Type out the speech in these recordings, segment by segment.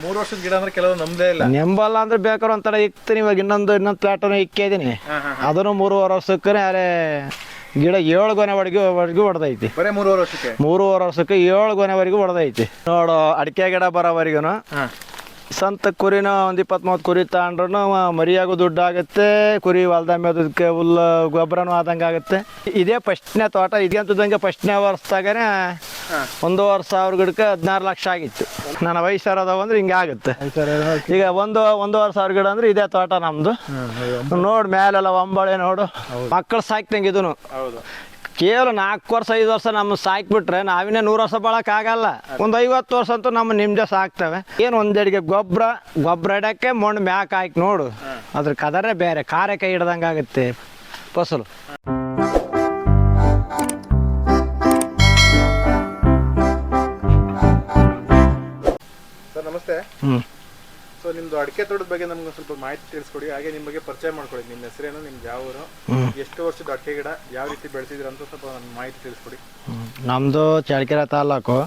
ಮೂರು ವರ್ಷದ ಗಿಡ ಅಂದ್ರೆ ಕೆಲವು ನಮ್ದೇ ಇಲ್ಲ. ನೆಂಬಲ್ಲ ಅಂದ್ರೆ ಬೇಕಾದ್ರೆ ಒಂಥರ ಇಕ್ತೀನಿ ಇವಾಗ ಇನ್ನೊಂದು ಇನ್ನೊಂದು ಪ್ಲಾಟನ್ನು ಇಕ್ಕಿದ್ದೀನಿ ಹಾ, ಅದನ್ನು ಮೂರುವರೆ ವರ್ಷಕ್ಕೆ ಅರೆ ಗಿಡ ಏಳು ಗೊನೆವರೆಗೂ ವರೆಗೂ ಹೊಡೆದೈತಿ ಬರೇ ಮೂರುವರೆ ವರ್ಷಕ್ಕೆ? ಮೂರುವರೆ ವರ್ಷಕ್ಕೆ ಏಳು ಗೊನೆವರೆಗೂ ಹೊಡೆದೈತಿ ನೋಡು ಅಡಿಕೆ ಗಿಡ ಬರೋವರೆಗೂ ಹಾ ಸ್ವಂತ ಕುರಿನ ಒಂದು ಇಪ್ಪತ್ತು ಮೂವತ್ತು ಕುರಿ ತಗೊಂಡ್ರು ಮರಿಯಾಗೂ ದುಡ್ಡು ಆಗುತ್ತೆ ಕುರಿ ಹೊಲ್ದ ಮೇದಕ್ಕೆ ಹುಲ್ಲು ಗೊಬ್ಬರನೂ ಆದಂಗೆ ಆಗುತ್ತೆ. ಇದೇ ಫಸ್ಟ್ನೇ ತೋಟ ಇದಂತದಂಗೆ ಫಸ್ಟ್ನೇ ವರ್ಷದಾಗನೇ ಒಂದು ಒಂದೂವರೆ ಸಾವಿರ ಗಿಡಕ್ಕೆ ಹದಿನಾರು ಲಕ್ಷ ಆಗಿತ್ತು. ನನ್ನ ವಯಸ್ಸಾರದವ ಅಂದ್ರೆ ಹಿಂಗೆ ಆಗುತ್ತೆ. ಈಗ ಒಂದು ಒಂದೂವರೆ ಸಾವಿರ ಗಿಡ ಅಂದ್ರೆ ಇದೇ ತೋಟ ನಮ್ಮದು ನೋಡು ಮೇಲೆಲ್ಲ ಒಂಬಳೆ ನೋಡು. ಮಕ್ಕಳು ಸಾಕ್ತಂಗೆ ಇದನ್ನು ಹೌದು. ಕೇವಲ ನಾಲ್ಕು ವರ್ಷ ಐದು ವರ್ಷ ನಮ್ಮ ಸಾಕ್ಬಿಟ್ರೆ ನಾವಿನ್ನೇ ನೂರು ವರ್ಷ ಬಾಳಕ್ಕಾಗಲ್ಲ. ಒಂದು ಐವತ್ತು ವರ್ಷ ಅಂತೂ ನಮ್ಮ ನಿಮ್ದೆ ಸಾಕ್ತವೆ. ಏನು ಒಂದೆಡಿಗೆ ಗೊಬ್ಬರ ಗೊಬ್ಬರ ಇಡಕ್ಕೆ ಮಣ್ಣು ಮ್ಯಾಕ್ ಹಾಕಿ ನೋಡು. ಅದ್ರ ಕದರೇ ಬೇರೆ ಖಾರ ಕೈ ಹಿಡ್ದಂಗೆ ಆಗುತ್ತೆ. ಫಸಲು. ಸರ್ ನಮಸ್ತೆ. ಹ್ಞೂ ನಿಮ್ದು ಅಡಿಕೆ ತೋಟದ ಬಗ್ಗೆ ನಮ್ಗೆ ಸ್ವಲ್ಪ ಮಾಹಿತಿ ತಿಳಿಸ್ಕೊಡಿ. ಹಾಗೆ ನಿಮ್ಮ ಬಗ್ಗೆ ಪರಿಚಯ ಮಾಡ್ಕೊಳ್ಳಿ. ನಿಮ್ಮ ಹೆಸರೇನು ನಿಮ್ದು ಯಾವ ಊರು ಎಷ್ಟು ವರ್ಷದ ಅಡಿಕೆ ಗಿಡ ಯಾವ ರೀತಿ ಬೆಳೆಸಿದ್ರ ಅಂತ ಸ್ವಲ್ಪ ನಮ್ಗೆ ಮಾಹಿತಿ ತಿಳಿಸ್ಕೊಡಿ. ನಮ್ಮದು ಚಳ್ಳಕೆರೆ ತಾಲೂಕು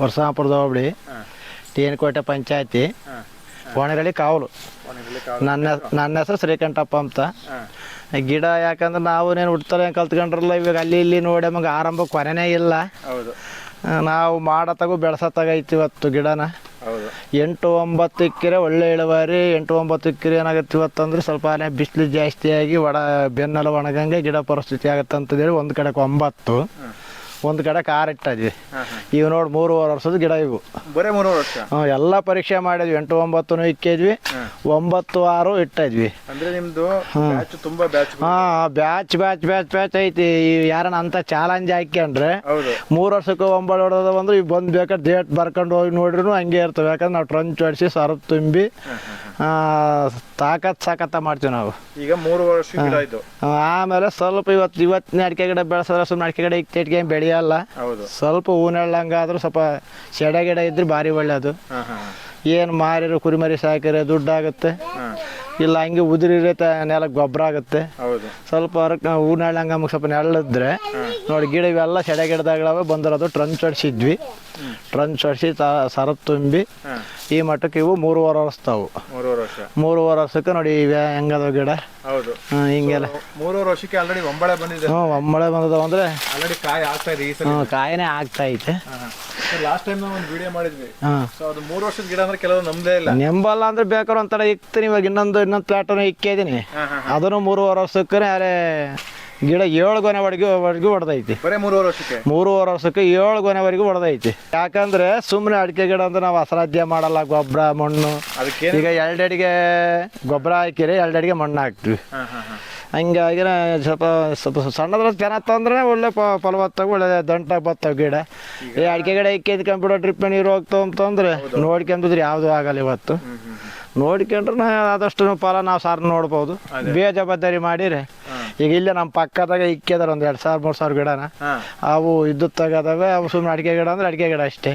ಪರಸಾಪುರದ ಹೋಬಳಿ ಟಿಎನ್ಕೋಟೆ ಟೇನಕೋಟೆ ಪಂಚಾಯತಿ ಕೋಣಗಳಿ ಕಾವಲು. ನನ್ನ ನನ್ನ ಹೆಸರು ಶ್ರೀಕಂಠಪ್ಪ ಅಂತ. ಗಿಡ ಯಾಕಂದ್ರೆ ನಾವು ನೇನು ಹುಡ್ತಾರೆ ಕಲ್ತ್ಕೊಂಡ್ರಲ್ಲ ಇವಾಗ ಅಲ್ಲಿ ಇಲ್ಲಿ ನೋಡಿ ನಮಗೆ ಆರಂಭ ಕೊನೆನೇ ಇಲ್ಲ. ನಾವು ಮಾಡತ್ತಾಗೂ ಬೆಳೆಸತ್ತಾಗ ಐತಿ ಇವತ್ತು ಗಿಡನ. ಎಂಟು ಒಂಬತ್ತು ಇಕ್ಕಿರೆ ಒಳ್ಳೆ ಇಳುವರಿ ಎಂಟು ಒಂಬತ್ತು ಇಕ್ಕಿರೆ ಏನಾಗುತ್ತೆ ಇವತ್ತಂದ್ರೆ ಸ್ವಲ್ಪ ಬಿಸಿಲು ಜಾಸ್ತಿ ಆಗಿ ಒಡ ಬೆನ್ನೆಲ್ಲ ಒಣಗಂಗೆ ಗಿಡ ಪರಿಸ್ಥಿತಿ ಆಗುತ್ತೆ ಅಂತೇಳಿ ಒಂದು ಕಡೆಗೆ ಒಂಬತ್ತು. ಒಂದು ಗಿಡ ಕಾರ್ ಇಟ್ಟಿದ್ವಿ ಹಾಂ ಹಾಂ. ಇವು ನೋಡಿ ಮೂರುವರೆ ವರ್ಷದ ಗಿಡ ಇವು. ಬರೇ ಮೂರುವರೆ ವರ್ಷ? ಎಲ್ಲ ಪರೀಕ್ಷೆ ಮಾಡಿದ್ವಿ. ಎಂಟು ಒಂಬತ್ತು ಇಕ್ಕಿದ್ವಿ. ಒಂಬತ್ತು ಆರು ಇಟ್ಟಿದ್ವಿ ಅಂದ್ರೆ ನಿಮ್ದು ಬ್ಯಾಚ್ ತುಂಬಾ ಬ್ಯಾಚ್ ಹಾಂ ಬ್ಯಾಚ್ ಬ್ಯಾಚ್ ಬ್ಯಾಚ್ ಬ್ಯಾಚ್ ಐತಿ. ಯಾರನ್ನ ಅಂತ ಚಾಲೆಂಜ್ ಹಾಕ್ಯಂಡ್ರೆ ಮೂರು ವರ್ಷಕ್ಕೆ ಒಂಬಳು ಹೊಡೆದ ಬಂದ್ರೆ ಈಗ ಬಂದು ಬೇಕಾದ್ರೆ ಡೇಟ್ ಬರ್ಕೊಂಡು ಹೋಗಿ ನೋಡ್ರೂ ಹಂಗೆ ಇರ್ತವೆ. ಯಾಕಂದ್ರೆ ನಾವು ಟ್ರಂಚ್ ಹೊಡಿಸಿ ಸರಪ್ ತುಂಬಿ ತಾಕತ್ ಸಾಕತ್ತ ಮಾಡ್ತೀವಿ ನಾವು. ಈಗ ಮೂರು ವರ್ಷ ಆಮೇಲೆ ಸ್ವಲ್ಪ ಇವತ್ತು ಇವತ್ತಿನ ಅಡಿಕೆ ಗಿಡ ಬೆಳೆಸಿದ್ರೆ ಸುಮ್ಮನೆ ಅಡಿಕೆ ಗಿಡ ಇಕ್ಕೆ ಬೆಳೆಯಲ್ಲ ಹೌದು. ಸ್ವಲ್ಪ ಹೂನೆಳ್ಳಂಗಾದ್ರೂ ಸ್ವಲ್ಪ ಸೆಡ ಗಿಡ ಇದ್ರೆ ಭಾರಿ ಒಳ್ಳೆಯದು ಏನು ಮಾರಿರೋ ಕುರಿಮರಿ ಸಾಕಿರೋ ದುಡ್ಡಾಗುತ್ತೆ. ಆಗುತ್ತೆ ಇಲ್ಲ ಹಂಗೆ ಉದುರಿರೋ ತ ನೆಲ ಗೊಬ್ಬರ ಆಗುತ್ತೆ. ಸ್ವಲ್ಪ ಹೊರಕ್ಕೆ ಹಂಗೆ ನಮಗೆ ಸ್ವಲ್ಪ ನೆರಳಿದ್ರೆ ನೋಡಿ ಗಿಡ ಇವೆಲ್ಲ ಸೆಡೆ ಗಿಡದಾಗಳವೆ ಬಂದಿರೋದು ಟ್ರಂಚ್ ಹೊಡ್ಸಿದ್ವಿ ಟ್ರಂಚ್ ಹೊಡ್ಸಿ ತ ಸರಪ್ ತುಂಬಿ ಈ ಮಟ್ಟಕ್ಕೆ ಇವು ಮೂರುವರೆ ವರ್ಷ. ಮೂರುವರೆ ವರ್ಷಕ್ಕೆ ನೋಡಿ ಇವೆ ಹೆಂಗದ ಗಿಡ. ಹಿಂಗೆಲ್ಲ. ಮೂರುವರೆ ವರ್ಷಕ್ಕೆ ಆಲ್ರೆಡಿ ಒಂಬಳೆ ಬಂದಿದೆ. ಹ್ಞೂ ಒಂಬಳೆ ಬಂದದವು ಅಂದರೆ ಆಲ್ರೆಡಿ ಕಾಯಿ ಆಗ್ತಾ ಇದೆ ಕಾಯಿನೇ ಆಗ್ತಾ ಐತೆ. ಲಾಸ್ಟ್ ಟೈಮ್ ನಾವು ಒಂದು ವಿಡಿಯೋ ಮಾಡಿದ್ವಿ. ಸೊ ಅದು ಮೂರು ವರ್ಷದ ಗಿಡ ಅಂದ್ರೆ ಕೆಲವು ನಮ್ದೇ ಇಲ್ಲ. ನೆಂಬಲ್ಲ ಅಂದ್ರೆ ಬೇಕಾದ್ರೆ ಒಂಥರ ಇಕ್ತೀನಿ ಇವಾಗ ಇನ್ನೊಂದು ಇನ್ನೊಂದು ಪ್ಲಾಟ್ ಇಕ್ಕಿದ್ದೀನಿ ಹಾಂ ಹಾಂ ಅದನ್ನು ಮೂರುವರೆ ವರ್ಷಕ್ಕೆ ಅರೆ ಗಿಡ ಏಳು ಗೊನೆವರೆಗೂ ವರೆಗೂ ಹೊಡೆದೈತಿ ಬರೇ ಮೂರುವರೆ ವರ್ಷಕ್ಕೆ? ಮೂರುವರೆ ವರ್ಷಕ್ಕೆ ಏಳು ಗೊನೆವರೆಗೂ ಹೊಡೆದೈತಿ ಯಾಕಂದ್ರೆ ಸುಮ್ಮನೆ ಅಡಿಕೆ ಗಿಡ ಅಂದ್ರೆ ನಾವು ಅಸಾಧ್ಯ ಮಾಡಲ್ಲ ಗೊಬ್ಬರ ಮಣ್ಣು. ಅದಕ್ಕೆ ಈಗ ಎರಡೆಡಿಗೆ ಗೊಬ್ಬರ ಹಾಕಿರಿ ಎರಡೆಡಿಗೆ ಮಣ್ಣು ಹಾಕ್ತಿವಿ. ಹಂಗಾಗಿ ಸ್ವಲ್ಪ ಸ್ವಲ್ಪ ಸಣ್ಣದ್ರ ಜನ ತಂದ್ರೆ ಒಳ್ಳೆ ಪ ಫಲವತ್ತಾಗಿ ಒಳ್ಳೆ ದಂಟ ಬರ್ತಾವೆ ಗಿಡ. ಈ ಅಡಿಕೆ ಗಿಡ ಇಕ್ಕಿದ್ ಕಂಪ್ಯೂಟರ್ ಟ್ರಿಪ್ ನೀರು ಹೋಗ್ತಾವ ಅಂತಂದ್ರೆ ನೋಡ್ಕೊಂಬಿದ್ರೆ ಯಾವುದೂ ಆಗಲ್ಲ ಇವತ್ತು. ನೋಡ್ಕೊಂಡ್ರೆ ಆದಷ್ಟು ಫಲ ನಾವು ಸಾರ್ ನೋಡ್ಬೋದು. ಬೇಜವಾಬ್ದಾರಿ ಮಾಡಿರಿ. ಈಗ ಇಲ್ಲೇ ನಮ್ಮ ಪಕ್ಕದಾಗ ಇಕ್ಕಿದಾರೆ ಒಂದು ಎರಡು ಸಾವಿರ ಮೂರು ಸಾವಿರ ಗಿಡನ. ಅವು ಇದ್ದು ತೆಗದವೆ ಅವು ಸುಮ್ಮನೆ ಅಡಿಕೆ ಗಿಡ ಅಂದ್ರೆ ಅಡಿಕೆ ಗಿಡ ಅಷ್ಟೇ.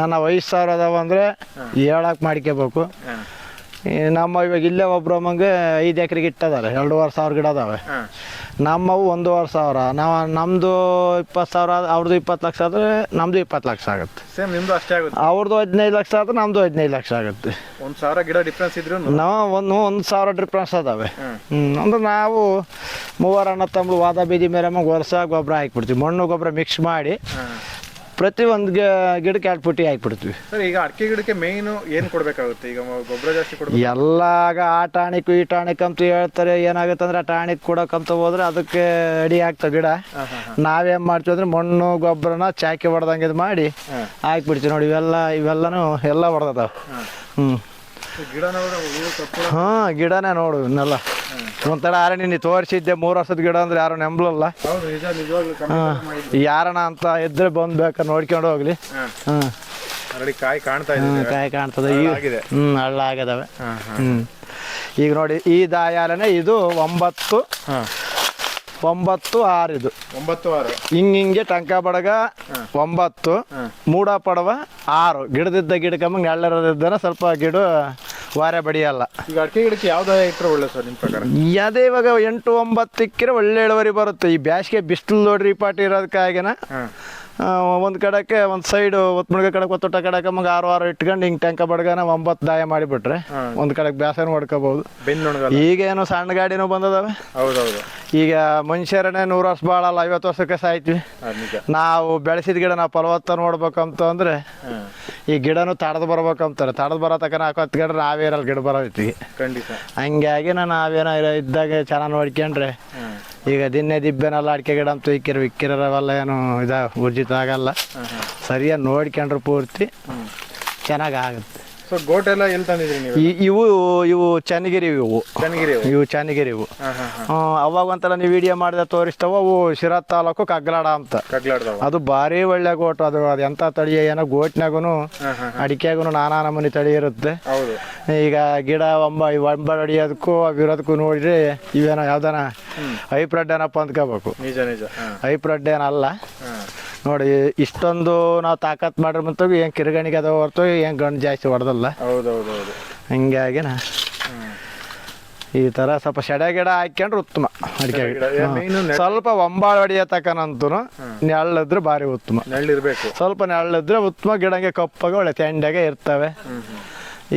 ನನ್ನ ಐದು ಸಾವಿರ ಅದಾವ ಅಂದರೆ ಹೇಳಕ್ಕೆ ಮಾಡ್ಕೋಬೇಕು ನಮ್ಮ ಇವಾಗ ಇಲ್ಲೇ ಒಬ್ರು ಅಮ್ಮಂಗೆ ಐದು ಎಕರೆಗೆ ಇಟ್ಟದಾರೆ ಎರಡೂವರೆ ಸಾವಿರ ಗಿಡ ಅದಾವೆ. ನಮ್ಮವು ಒಂದೂವರೆ ಸಾವಿರ ನಾವು ನಮ್ಮದು ಇಪ್ಪತ್ತು ಸಾವಿರ ಅವ್ರದ್ದು ಇಪ್ಪತ್ತು ಲಕ್ಷ ಆದರೆ ನಮ್ಮದು ಇಪ್ಪತ್ತು ಲಕ್ಷ ಆಗುತ್ತೆ. ಸೇಮ್ ನಿಮ್ಮದು ಅಷ್ಟೇ ಆಗುತ್ತೆ. ಅವ್ರದ್ದು ಹದಿನೈದು ಲಕ್ಷ ಆದರೆ ನಮ್ಮದು ಹದಿನೈದು ಲಕ್ಷ ಆಗುತ್ತೆ. ಒಂದು ಸಾವಿರ ಗಿಡ ಡಿಫ್ರೆನ್ಸ್ ಇದ್ರು ನಾವು ಒಂದು ಒಂದು ಸಾವಿರ ಡಿಫ್ರೆನ್ಸ್ ಅದಾವೆ. ಹ್ಞೂ ಅಂದ್ರೆ ನಾವು ಮೂವರ ಅಣ್ಣ ತಮ್ಮ ವಾದ ಬೀದಿ ಮೇಲೆ ವರ್ಷ ಗೊಬ್ಬರ ಹಾಕ್ಬಿಡ್ತೀವಿ. ಮಣ್ಣು ಗೊಬ್ಬರ ಮಿಕ್ಸ್ ಮಾಡಿ ಪ್ರತಿ ಒಂದು ಗಿಡಕ್ಕೆ ಎರಡು ಪುಟ್ಟಿ ಹಾಕ್ಬಿಡ್ತೀವಿ. ಸರ್ ಈಗ ಅಡಿಕೆ ಗಿಡಕ್ಕೆ ಮೇಯ್ನು ಏನು ಕೊಡಬೇಕಾಗುತ್ತೆ? ಈಗ ಗೊಬ್ಬರ ಜಾಸ್ತಿ ಕೊಡ್ಬೇಕು? ಎಲ್ಲಾಗ ಆ ಟಾಣಿಕ್ ಈ ಟಾಣಿಕ್ ಅಂತ ಹೇಳ್ತಾರೆ. ಏನಾಗುತ್ತೆ ಅಂದ್ರೆ ಆ ಟಾಣಿಕ್ ಕೊಡಕ್ಕಂತ ಹೋದ್ರೆ ಅದಕ್ಕೆ ಅಡಿ ಆಗ್ತವೆ ಗಿಡ. ನಾವೇನ್ ಮಾಡ್ತೀವಿ ಅಂದ್ರೆ ಮಣ್ಣು ಗೊಬ್ಬರನ ಚಾಕಿ ಹೊಡೆದಂಗೆ ಇದು ಮಾಡಿ ಹಾಕ್ಬಿಡ್ತೀವಿ ನೋಡಿ ಇವೆಲ್ಲ ಇವೆಲ್ಲನೂ ಎಲ್ಲ ಹೊಡೆದವ ಹ್ಞೂ ಹಾಂ ಗಿಡನೇ ನೋಡು ಇನ್ನೆಲ್ಲ. ಒಂಥರ ಅರಣ್ಯ ನೀ ತೋರಿಸಿದ್ದೆ ಮೂರು ವರ್ಷದ ಗಿಡ ಅಂದ್ರೆ ಯಾರು ನೆಂಬಲಲ್ಲ. ಯಾರಣ ಅಂತ ಇದ್ರೆ ಬಂದು ಬೇಕಾದ್ರೆ ನೋಡ್ಕೊಂಡು ಹೋಗ್ಲಿ. ಹಾಂ. ಕಾಯಿ ಕಾಣ್ತಾ ಇದೆ ಕಾಯಿ ಕಾಣ್ತದೆ. ಈಗ ಆಗಿದೆ ಹ್ಞೂ ಹಳ್ಳ ಆಗದವೆ ಹ್ಞೂ ಈಗ ನೋಡಿ ಈ ದಾಯಾಲನೆ ಇದು ಒಂಬತ್ತು ಒಂಬತ್ತು ಆರು ಇದು. ಒಂಬತ್ತು ಆರು. ಹಿಂಗ್ ಹಿಂಗೆ ಟಂಕ ಬಡಗ ಒಂಬತ್ತು ಮೂಡ ಪಡವ ಆರು. ಗಿಡದಿದ್ದ ಗಿಡಕಮ್ಮ ನೆಳ್ಳರದಿದ್ದನ ಸ್ವಲ್ಪ ಗಿಡ ವಾರೆ ಬಡಿಯಲ್ಲ. ಈಗ ಅಡಿಕೆ ಗಿಡಕ್ಕೆ ಯಾವ್ದು ಇಟ್ಟರೆ ಒಳ್ಳೆ ಸರ್ ನಿಮ್ಮ ಪ್ರಕಾರ? ಅದೇ ಇವಾಗ ಎಂಟು ಒಂಬತ್ತು ಇಕ್ಕಿರೆ ಒಳ್ಳೆ ಇಳುವರಿ ಬರುತ್ತೆ. ಈ ಬ್ಯಾಸಿಗೆ ಬಿಸಿಲು ನೋಡ್ರಿ ಪಾಟಿ ಇರೋದಕ್ಕಾಗಿನ ಒಂದು ಕಡೆಗೆ ಒಂದು ಸೈಡ್ ಒತ್ತುಮುಡ್ಗ ಕಡೆಗೆ ಒತ್ತೊಟ್ಟ ಕಡೆಗೆ ಮಗ ಆರು ಆರು ಇಟ್ಕೊಂಡು ಹಿಂಗೆ ಟೆಂಕ ಬಡ್ಗನ ಒಂಬತ್ತು ದಾಯ ಮಾಡಿಬಿಟ್ರೆ ಒಂದು ಕಡೆಗೆ ಬೇಸನ ಹೊಡ್ಕೋಬಹುದು ಈಗ ಈಗೇನು ಸಣ್ಣ ಗಾಡಿನೂ ಬಂದದಾವೆ. ಹೌದೌದು. ಈಗ ಮನುಷ್ಯರನ್ನೇ ನೂರು ವರ್ಷ ಬಾಳಲ್ಲ ಐವತ್ತು ವರ್ಷಕ್ಕೆ ಸಾಯ್ತೀವಿ. ನಾವು ಬೆಳೆಸಿದ ಗಿಡ ನಾವು ಫಲವತ್ತ ನೋಡ್ಬೇಕಂತ ಅಂದ್ರೆ ಈ ಗಿಡನೂ ತಡೆದು ಬರ್ಬೇಕಂತಾರೆ. ತಡೆದು ಬರೋ ತಕ್ಕ ನಾಲ್ಕು ಗಿಡ ನಾವೇ ಇರಲ್ಲ ಗಿಡ ಬರೋತಿ ಹಂಗಾಗಿ ನಾನು ನಾವೇನೋ ಇದ್ದಾಗ ಚೆನ್ನಾಗಿ ನೋಡ್ಕೊಂಡ್ರೆ ಈಗ ದಿನ್ನೆ ದಿಬ್ಬೆನೆಲ್ಲ ಅಡಿಕೆ ಗಿಡ ಅಂತ ಇಕ್ಕಿರ ಇಕ್ಕಿರವಲ್ಲ ಏನು ಇದ ಊರ್ಜಿತ ಆಗಲ್ಲ ಸರಿಯಾಗಿ ನೋಡ್ಕೊಂಡ್ರೆ ಪೂರ್ತಿ ಚೆನ್ನಾಗಿ ಆಗುತ್ತೆ. ಸೊ ಗೋಟ್ ಎಲ್ಲ ಎಲ್ಲಿ ತಂದಿದ್ರಿ ನೀವು? ಈ- ಇವು ಇವು ಚನ್ನಗಿರಿ ಇವು. ಚನ್ನಗಿರಿ ಅವು ಇವು ಚನ್ನಗಿರಿ ಇವು. ಅವಾಗ ಒಂಥರ ನೀವು ವಿಡಿಯೋ ಮಾಡಿದ ತೋರಿಸ್ತಾವ ಅವು ಶಿರಾ ತಾಲೂಕು ಕಗ್ಲಾಡ ಅಂತ. ಕಗ್ಲಾಡ್ದವ. ಅದು ಭಾರಿ ಒಳ್ಳೆ ಗೋಟು ಅದು ಅದು ಎಂಥ ತಳಿ ಏನೋ ಗೋಟ್ನಾಗೂ ಅಡಿಕೆಗು ಹಾಂ ಅಡಿಕೆಗೂ ನಾನಾ ನಮೂನಿ ತಳಿ ಇರುತ್ತೆ. ಹೌದು. ಈಗ ಗಿಡ ಒಂಬ ಒಂಬ ಹೊಡಿಯೋದಕ್ಕೂ ಅವಿರೋದಕ್ಕೂ ನೋಡಿದ್ರೆ ಇವೇನೋ ಯಾವ್ದಾನ ಹೈಬ್ರಿಡ್ ಏನಪ್ಪ ಅಂದ್ಕೋಬೇಕು. ನಿಜ ನಿಜ. ಹಾಂ. ಹೈಬ್ರಿಡ್ ಏನಲ್ಲ. ಹಾಂ. ನೋಡಿ ಇಷ್ಟೊಂದು ನಾವು ತಾಕತ್ ಮಾಡ್ರಿ ಮತ್ತು ಏನು ಕಿರುಗಣಿಗೆ ಅದ ಹೊರತು ಏನು ಗಂಡು ಜಾಸ್ತಿ ಹೊಡೆದಲ್ಲ. ಹೌದೌದು ಹೌದು ಹಿಂಗಾಗಿನ ಹ್ಞೂ ಈ ಥರ ಸ್ವಲ್ಪ ಸೆಡೆ ಗಿಡ ಹಾಕ್ಯಂಡ್ರೆ ಉತ್ತಮ ಅಡಿಕೆ ಸ್ವಲ್ಪ ಒಂಬಾಳ ಹೊಡಿಯತಕ್ಕನಂತೂ ನೆರಳಿದ್ರೆ ಭಾರಿ ಉತ್ತಮ. ನೆಳ್ಳಿರ್ಬೇಕು. ಸ್ವಲ್ಪ ನೆಳ್ಳಿದ್ರೆ ಉತ್ತಮ ಗಿಡಂಗೆ ಕಪ್ಪಾಗ ಒಳ್ಳೆ ತೆಂಡಗೆ ಇರ್ತವೆ.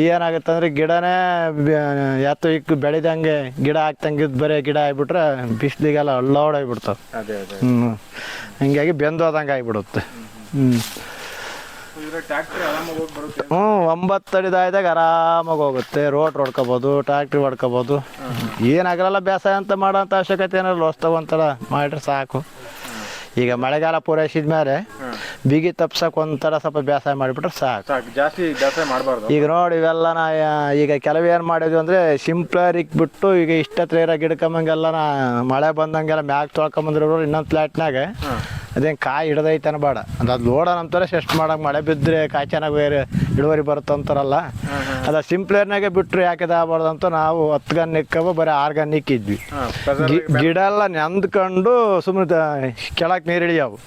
ಏನಾಗುತ್ತೆ ಅಂದ್ರೆ ಗಿಡನೇ ಯಾತು ಇಕ್ ಬೆಳೆದಂಗೆ ಗಿಡ ಹಾಕ್ತಂಗೆ ಬರೀ ಗಿಡ ಆಗಿಬಿಟ್ರೆ ಬಿಸಿಲಿಗೆಲ್ಲ ಅಲ್ಲೋಡ್ ಅದೇ ಅದೇ. ಹ್ಞೂ ಹಿಂಗಾಗಿ ಬೆಂದು ಹೋದಂಗೆ ಆಗಿಬಿಡುತ್ತೆ. ಹ್ಞೂ ಹ್ಞೂ ಒಂಬತ್ತು ಅಡಿ ದಾಯ್ದಾಗ ಆರಾಮಾಗಿ ಹೋಗುತ್ತೆ. ರೋಡ್ ಹೊಡ್ಕೋಬೋದು ಟ್ಯಾಕ್ಟ್ರಿ ಹೊಡ್ಕೋಬೋದು. ಏನಾಗಲ್ಲ ಬೇಸಾಯ ಅಂತ ಮಾಡೋಂಥ ಅವಶ್ಯಕತೆ ಏನಾದ್ರು ಹೊಸ್ತಾಗ ಒಂಥರ ಮಾಡಿದ್ರೆ ಸಾಕು. ಈಗ ಮಳೆಗಾಲ ಪೂರೈಸಿದ ಮೇಲೆ ಬಿಗಿ ತಪ್ಸಕ್ಕೆ ಒಂಥರ ಸ್ವಲ್ಪ ಬೇಸಾಯ ಮಾಡಿಬಿಟ್ರೆ ಸಾಕು. ಸಾಕು. ಜಾಸ್ತಿ ಬೇಸಾಯ ಮಾಡಬಾರ್ದು. ಈಗ ನೋಡಿ ಇವೆಲ್ಲ ನಾ ಈಗ ಕೆಲವು ಏನು ಮಾಡಿದ್ವಿ ಅಂದರೆ ಸಿಂಪ್ಲರ್ ಇಕ್ಬಿಟ್ಟು ಈಗ ಇಷ್ಟತ್ರ ಇರೋ ಗಿಡಕಂಬಂಗೆಲ್ಲ ನಾ ಮಳೆ ಬಂದಂಗೆಲ್ಲ ಮ್ಯಾಗ ತೊಳ್ಕೊಂಬಂದ್ರು ಇನ್ನೊಂದು ಪ್ಲಾಟ್ನಾಗ ಹಾಂ. ಅದೇನು ಕಾಯಿ ಹಿಡ್ದೈತೆ ಅನ್ಬೇಡ ಅದು ಅದು ಲೋಡ ಅಂತಾರೆ ಸೆಸ್ಟ್ ಮಾಡಕ್ಕೆ ಮಳೆ ಬಿದ್ದರೆ ಕಾಯಿ ಚೆನ್ನಾಗಿ ಬೇರೆ ಇಳುವರಿ ಬರುತ್ತೆ ಅಂತಾರಲ್ಲ ಅದು ಸಿಂಪ್ಲೇರ್ನಾಗೆ ಬಿಟ್ಟರು ಯಾಕೆ ಆಗಬಾರ್ದು ಅಂತ ನಾವು ಹತ್ತು ಗನ್ ನಿಕ್ಕವ ಬರೀ ಆರು ಗನ್ ಇಕ್ಕಿದ್ವಿ ಗಿಡ ಎಲ್ಲ ನೆಂದ್ಕೊಂಡು ಸುಮ್ಮನೆ ಕೆಳಕ್ಕೆ ನೀರು ಇಳಿಯವು.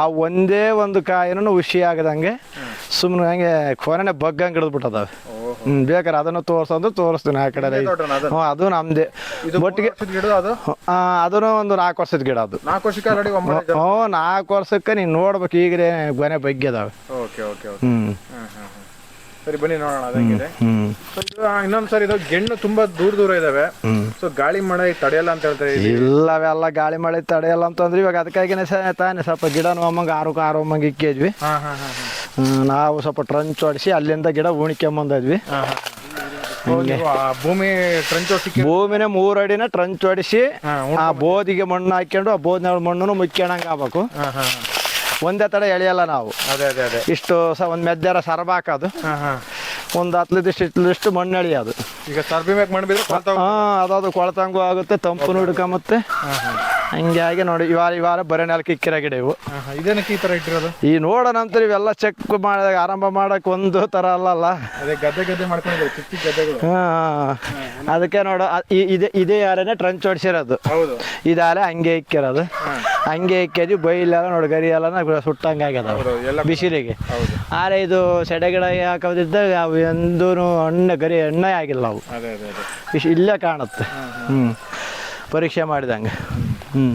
ಆ ಒಂದೇ ಒಂದು ಕಾಯಿನೂ ಹುಷಿ ಆಗದಂಗೆ ಸುಮ್ಮನೆ ಹಂಗೆ ಕೊನೆನೆ ಬಗ್ಗಂಗೆ ಹಿಡಿದ್ಬಿಟ್ಟದಾವೆ. ಹ್ಞೂ ಬೇಕಾರೆ ಅದನ್ನು ತೋರ್ಸಂದ್ರೆ ತೋರಿಸ್ತೀನಿ ಆ ಕಡೆ ಹ್ಞೂ ಅದು ನಮ್ದೇ. ಒಟ್ಟಿಗೆ ಅದು? ಅದನ್ನು ಒಂದು ನಾಲ್ಕು ವರ್ಷದ ಗಿಡ ಅದು. ನಾಲ್ಕು ವರ್ಷಕ್ಕೆ ಆಲ್ರೆಡಿ ಒಂಬತ್ತು ಹ್ಞೂ ನಾಲ್ಕು ವರ್ಷಕ್ಕೆ ನೀನು ನೋಡ್ಬೇಕು ಈಗಲೇ ಗೊನೆ ಬಗ್ಗೆ ಅದಾವೆ ಓಕೆ ಓಕೆ ಓಕೆ. ಹ್ಞೂ ಹಾಂ ಹಾಂ ಹಾಂ ಸರಿ ಬನ್ನಿ ನೋಡೋಣ ಅದಂಗಿದೆ. ಇನ್ನೊಂದು ಸರ್ ಇದು ಗೆಣ್ಣು ತುಂಬಾ ದೂರ ದೂರ ಇದಾವೆ. ಸೊ ಗಾಳಿ ಮಳೆ ತಡೆಯಲ್ಲ ಅಂತ ಹೇಳ್ತಾರೆ. ಇಲ್ಲವೆಲ್ಲ ಗಾಳಿ ಮಳೆ ತಡೆಯಲ್ಲ ಅಂತಂದ್ರೆ ಇವಾಗ ಅದಕ್ಕಾಗಿನೇ ತಾನೇ ಸ್ವಲ್ಪ ಗಿಡ ನೋಮಂಗ ಆರು ಆರು ಅಮ್ಮಂಗ ಇಕ್ಕಿದ್ವಿ ನಾವು ಸ್ವಲ್ಪ ಟ್ರಂಚ್ ಹೊಡಿಸಿ ಅಲ್ಲಿಂದ ಗಿಡ ಉಣಿಕೊಂಬಂದಿದ್ವಿ ಭೂಮಿ ಟ್ರಂಚ್ ಭೂಮಿನೇ ಮೂರು ಅಡಿನ ಟ್ರಂಚ್ ಹೊಡಿಸಿ ಆ ಬೋದಿಗೆ ಮಣ್ಣು ಹಾಕೊಂಡು ಆ ಬೋದಿನ ಮಣ್ಣು ಮುಚ್ಕೊಂಡಂಗೆ ಆಗ್ಬೇಕು. ಒಂದೇ ತಡ ಎಳೆಯಲ್ಲ ನಾವು. ಅದೇ ಅದೇ ಅದೇ. ಇಷ್ಟು ಸ ಒಂದು ಮೆದ್ದಾರ ಸರ್ಬ ಹಾಕೋದು ಹಾ ಹಾ. ಒಂದು ಹತ್ತಲಿದಿಷ್ಟು ಇಷ್ಟಲಿಷ್ಟು ಮಣ್ಣು ಎಳೆಯೋದು ಈಗ ಸರ್ಬಿ ಮ್ಯಾಕ್ ಮಾಡ್ಬಿಟ್ಟು ಹಾ ಹಾಂ ಕೊಳತಂಗು ಆಗುತ್ತೆ ತಂಪು ಹಿಡ್ಕೊಂಬತ್ತೆ ಹಂಗಾಗಿ ನೋಡಿ ಇವಾರ ಇವಾರ ಬರೇ ನೆಲಕ್ಕೆ ಇಕ್ಕಿರ ಗಿಡ ಇವು. ಇದೇನಕ್ಕೆ ಈ ತರ ಇಟ್ಟಿರೋದು? ಈ ನೋಡ ನಂತರ ಇವೆಲ್ಲ ಚೆಕ್ ಮಾಡಿದಾಗ ಆರಂಭ ಮಾಡಕ್ ಒಂದು ತರ ಅಲ್ಲ ಅದೇ ಗದ್ದೆ ಗದ್ದೆ ಮಾಡ್ಕೊಂಡಿದ್ದಾರೆ ಚಿಕ್ಕ ಚಿಕ್ಕ ಗದ್ದೆಗಳು. ಹಾಂ ಅದಕ್ಕೆ ನೋಡು ಇದೆ ಇದೇ ಯಾರೇನೆ ಟ್ರಂಚ್ ಹೊಡ್ಸಿರೋದು ಹೌದು. ಇದಾರೆ ಹಂಗೆ ಇಕ್ಕಿರೋದು. ಹಂಗೆ ಇಕ್ಕಿದ್ವಿ ಬೈಲೆಲ್ಲ ನೋಡಿ ಗರಿ ಎಲ್ಲ ಸುಟ್ಟಂಗೆ ಆಗ್ಯದ ಎಲ್ಲ ಬಿಸಿಲಿಗೆ. ಆದ್ರೆ ಇದು ಸೆಡೆಗಿಡ ಹಾಕೋದಿದ್ದಾಗ ಅವು ಎಂದೂ ಹಣ್ಣು ಗರಿ ಎಣ್ಣೆ ಆಗಿಲ್ಲ ಅದೇ ಅದೇ ಇಲ್ಲೇ ಕಾಣುತ್ತೆ. ಹ್ಞೂ ಪರೀಕ್ಷೆ ಮಾಡಿದಂಗೆ. ಹ್ಞೂ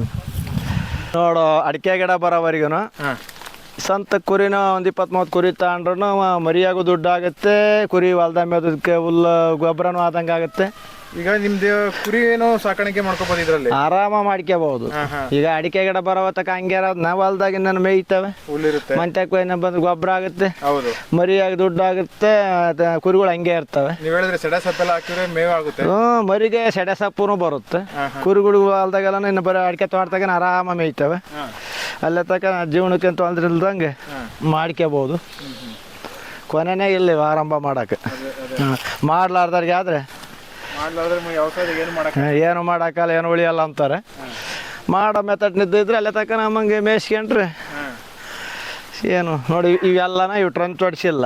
ನೋಡು ಅಡಿಕೆ ಗಿಡ ಬರೋವರೆಗೂ ಸಂತ ಕುರಿನ ಒಂದು ಇಪ್ಪತ್ತು ಮೂವತ್ತು ಕುರಿ ತಗೊಂಡ್ರೂ ಮರಿಯಾಗೂ ದುಡ್ಡು ಆಗುತ್ತೆ ಕುರಿ ಹೊಲ್ದ ಮೇಲೆ ಹುಲ್ಲು ಗೊಬ್ಬರನೂ ಆದಂಗೆ ಆಗುತ್ತೆ ಈಗ ನಿಮ್ದು ಕುರಿ ಏನೋ ಸಾಕಾಣಿಕೆ ಮಾಡ್ಕೋಬಹುದು ಇದ್ರಲ್ಲಿ. ಆರಾಮ ಮಾಡ್ಕೋಬಹುದು ಈಗ ಅಡಿಕೆ ಗಿಡ ಬರೋವತ್ತಕ ಹಂಗೆ ನಾವು ಹೊಲ್ದಾಗ ನಾನು ಮೇಯ್ತವೆ. ಹುಲ್ಲಿರುತ್ತೆ. ಮಂತ್ಯಕ್ಕೆ ಬಂದು ಗೊಬ್ಬರ ಆಗುತ್ತೆ. ಹೌದು. ಮರಿಯಾಗಿ ದುಡ್ಡು ಆಗುತ್ತೆ ಕುರಿಗಳು ಹಂಗೆ ಇರ್ತವೆ. ನೀವು ಹೇಳಿದ್ರೆ ಸೆಡೆ ಸಪ್ಪೆಲ್ಲ ಹಾಕಿದ್ರೆ ಮೇವು ಆಗುತ್ತೆ. ಹ್ಞೂ ಮರಿಗೆ ಸೆಡೆ ಸಪ್ಪು ಬರುತ್ತೆ. ಕುರಿಗಳು ಹೊಲ್ದಾಗೆಲ್ಲ ಇನ್ನು ಬರೋ ಅಡಿಕೆ ತೋಟದಾಗ ಆರಾಮ ಮೇಯ್ತವೆ. ಅಲ್ಲೇ ತಕ ಜೀವನಕ್ಕೆ ತೊಂದ್ರೆ ಇಲ್ದಂಗೆ ಹ್ಮ್ ಹ್ಮ್. ಕೊನೆನೇ ಇಲ್ಲಿ ಆರಂಭ ಮಾಡಕ್ಕೆ. ಮಾಡ್ಲಾರ್ದವ್ರಿಗೆ ಆದರೆ ಏನು ಮಾಡಕ್ ಏನು ಮಾಡೋಕ್ಕಲ್ಲ ಏನು ಉಳಿಯಲ್ಲ ಅಂತಾರೆ. ಮಾಡೋ ಮೆಥಡ್ ನಿದ್ದಿದ್ರೆ ಅಲ್ಲೇ ತಕ್ಕ ನಮ್ಮಂಗೆ ಮೇಯ್ಸ್ಕೊಂಡ್ರೆ. ಏನು ನೋಡಿ ಇವೆಲ್ಲನ ಇವು ಟ್ರಂಚ್ ಹೊಡ್ಸಿಲ್ಲ.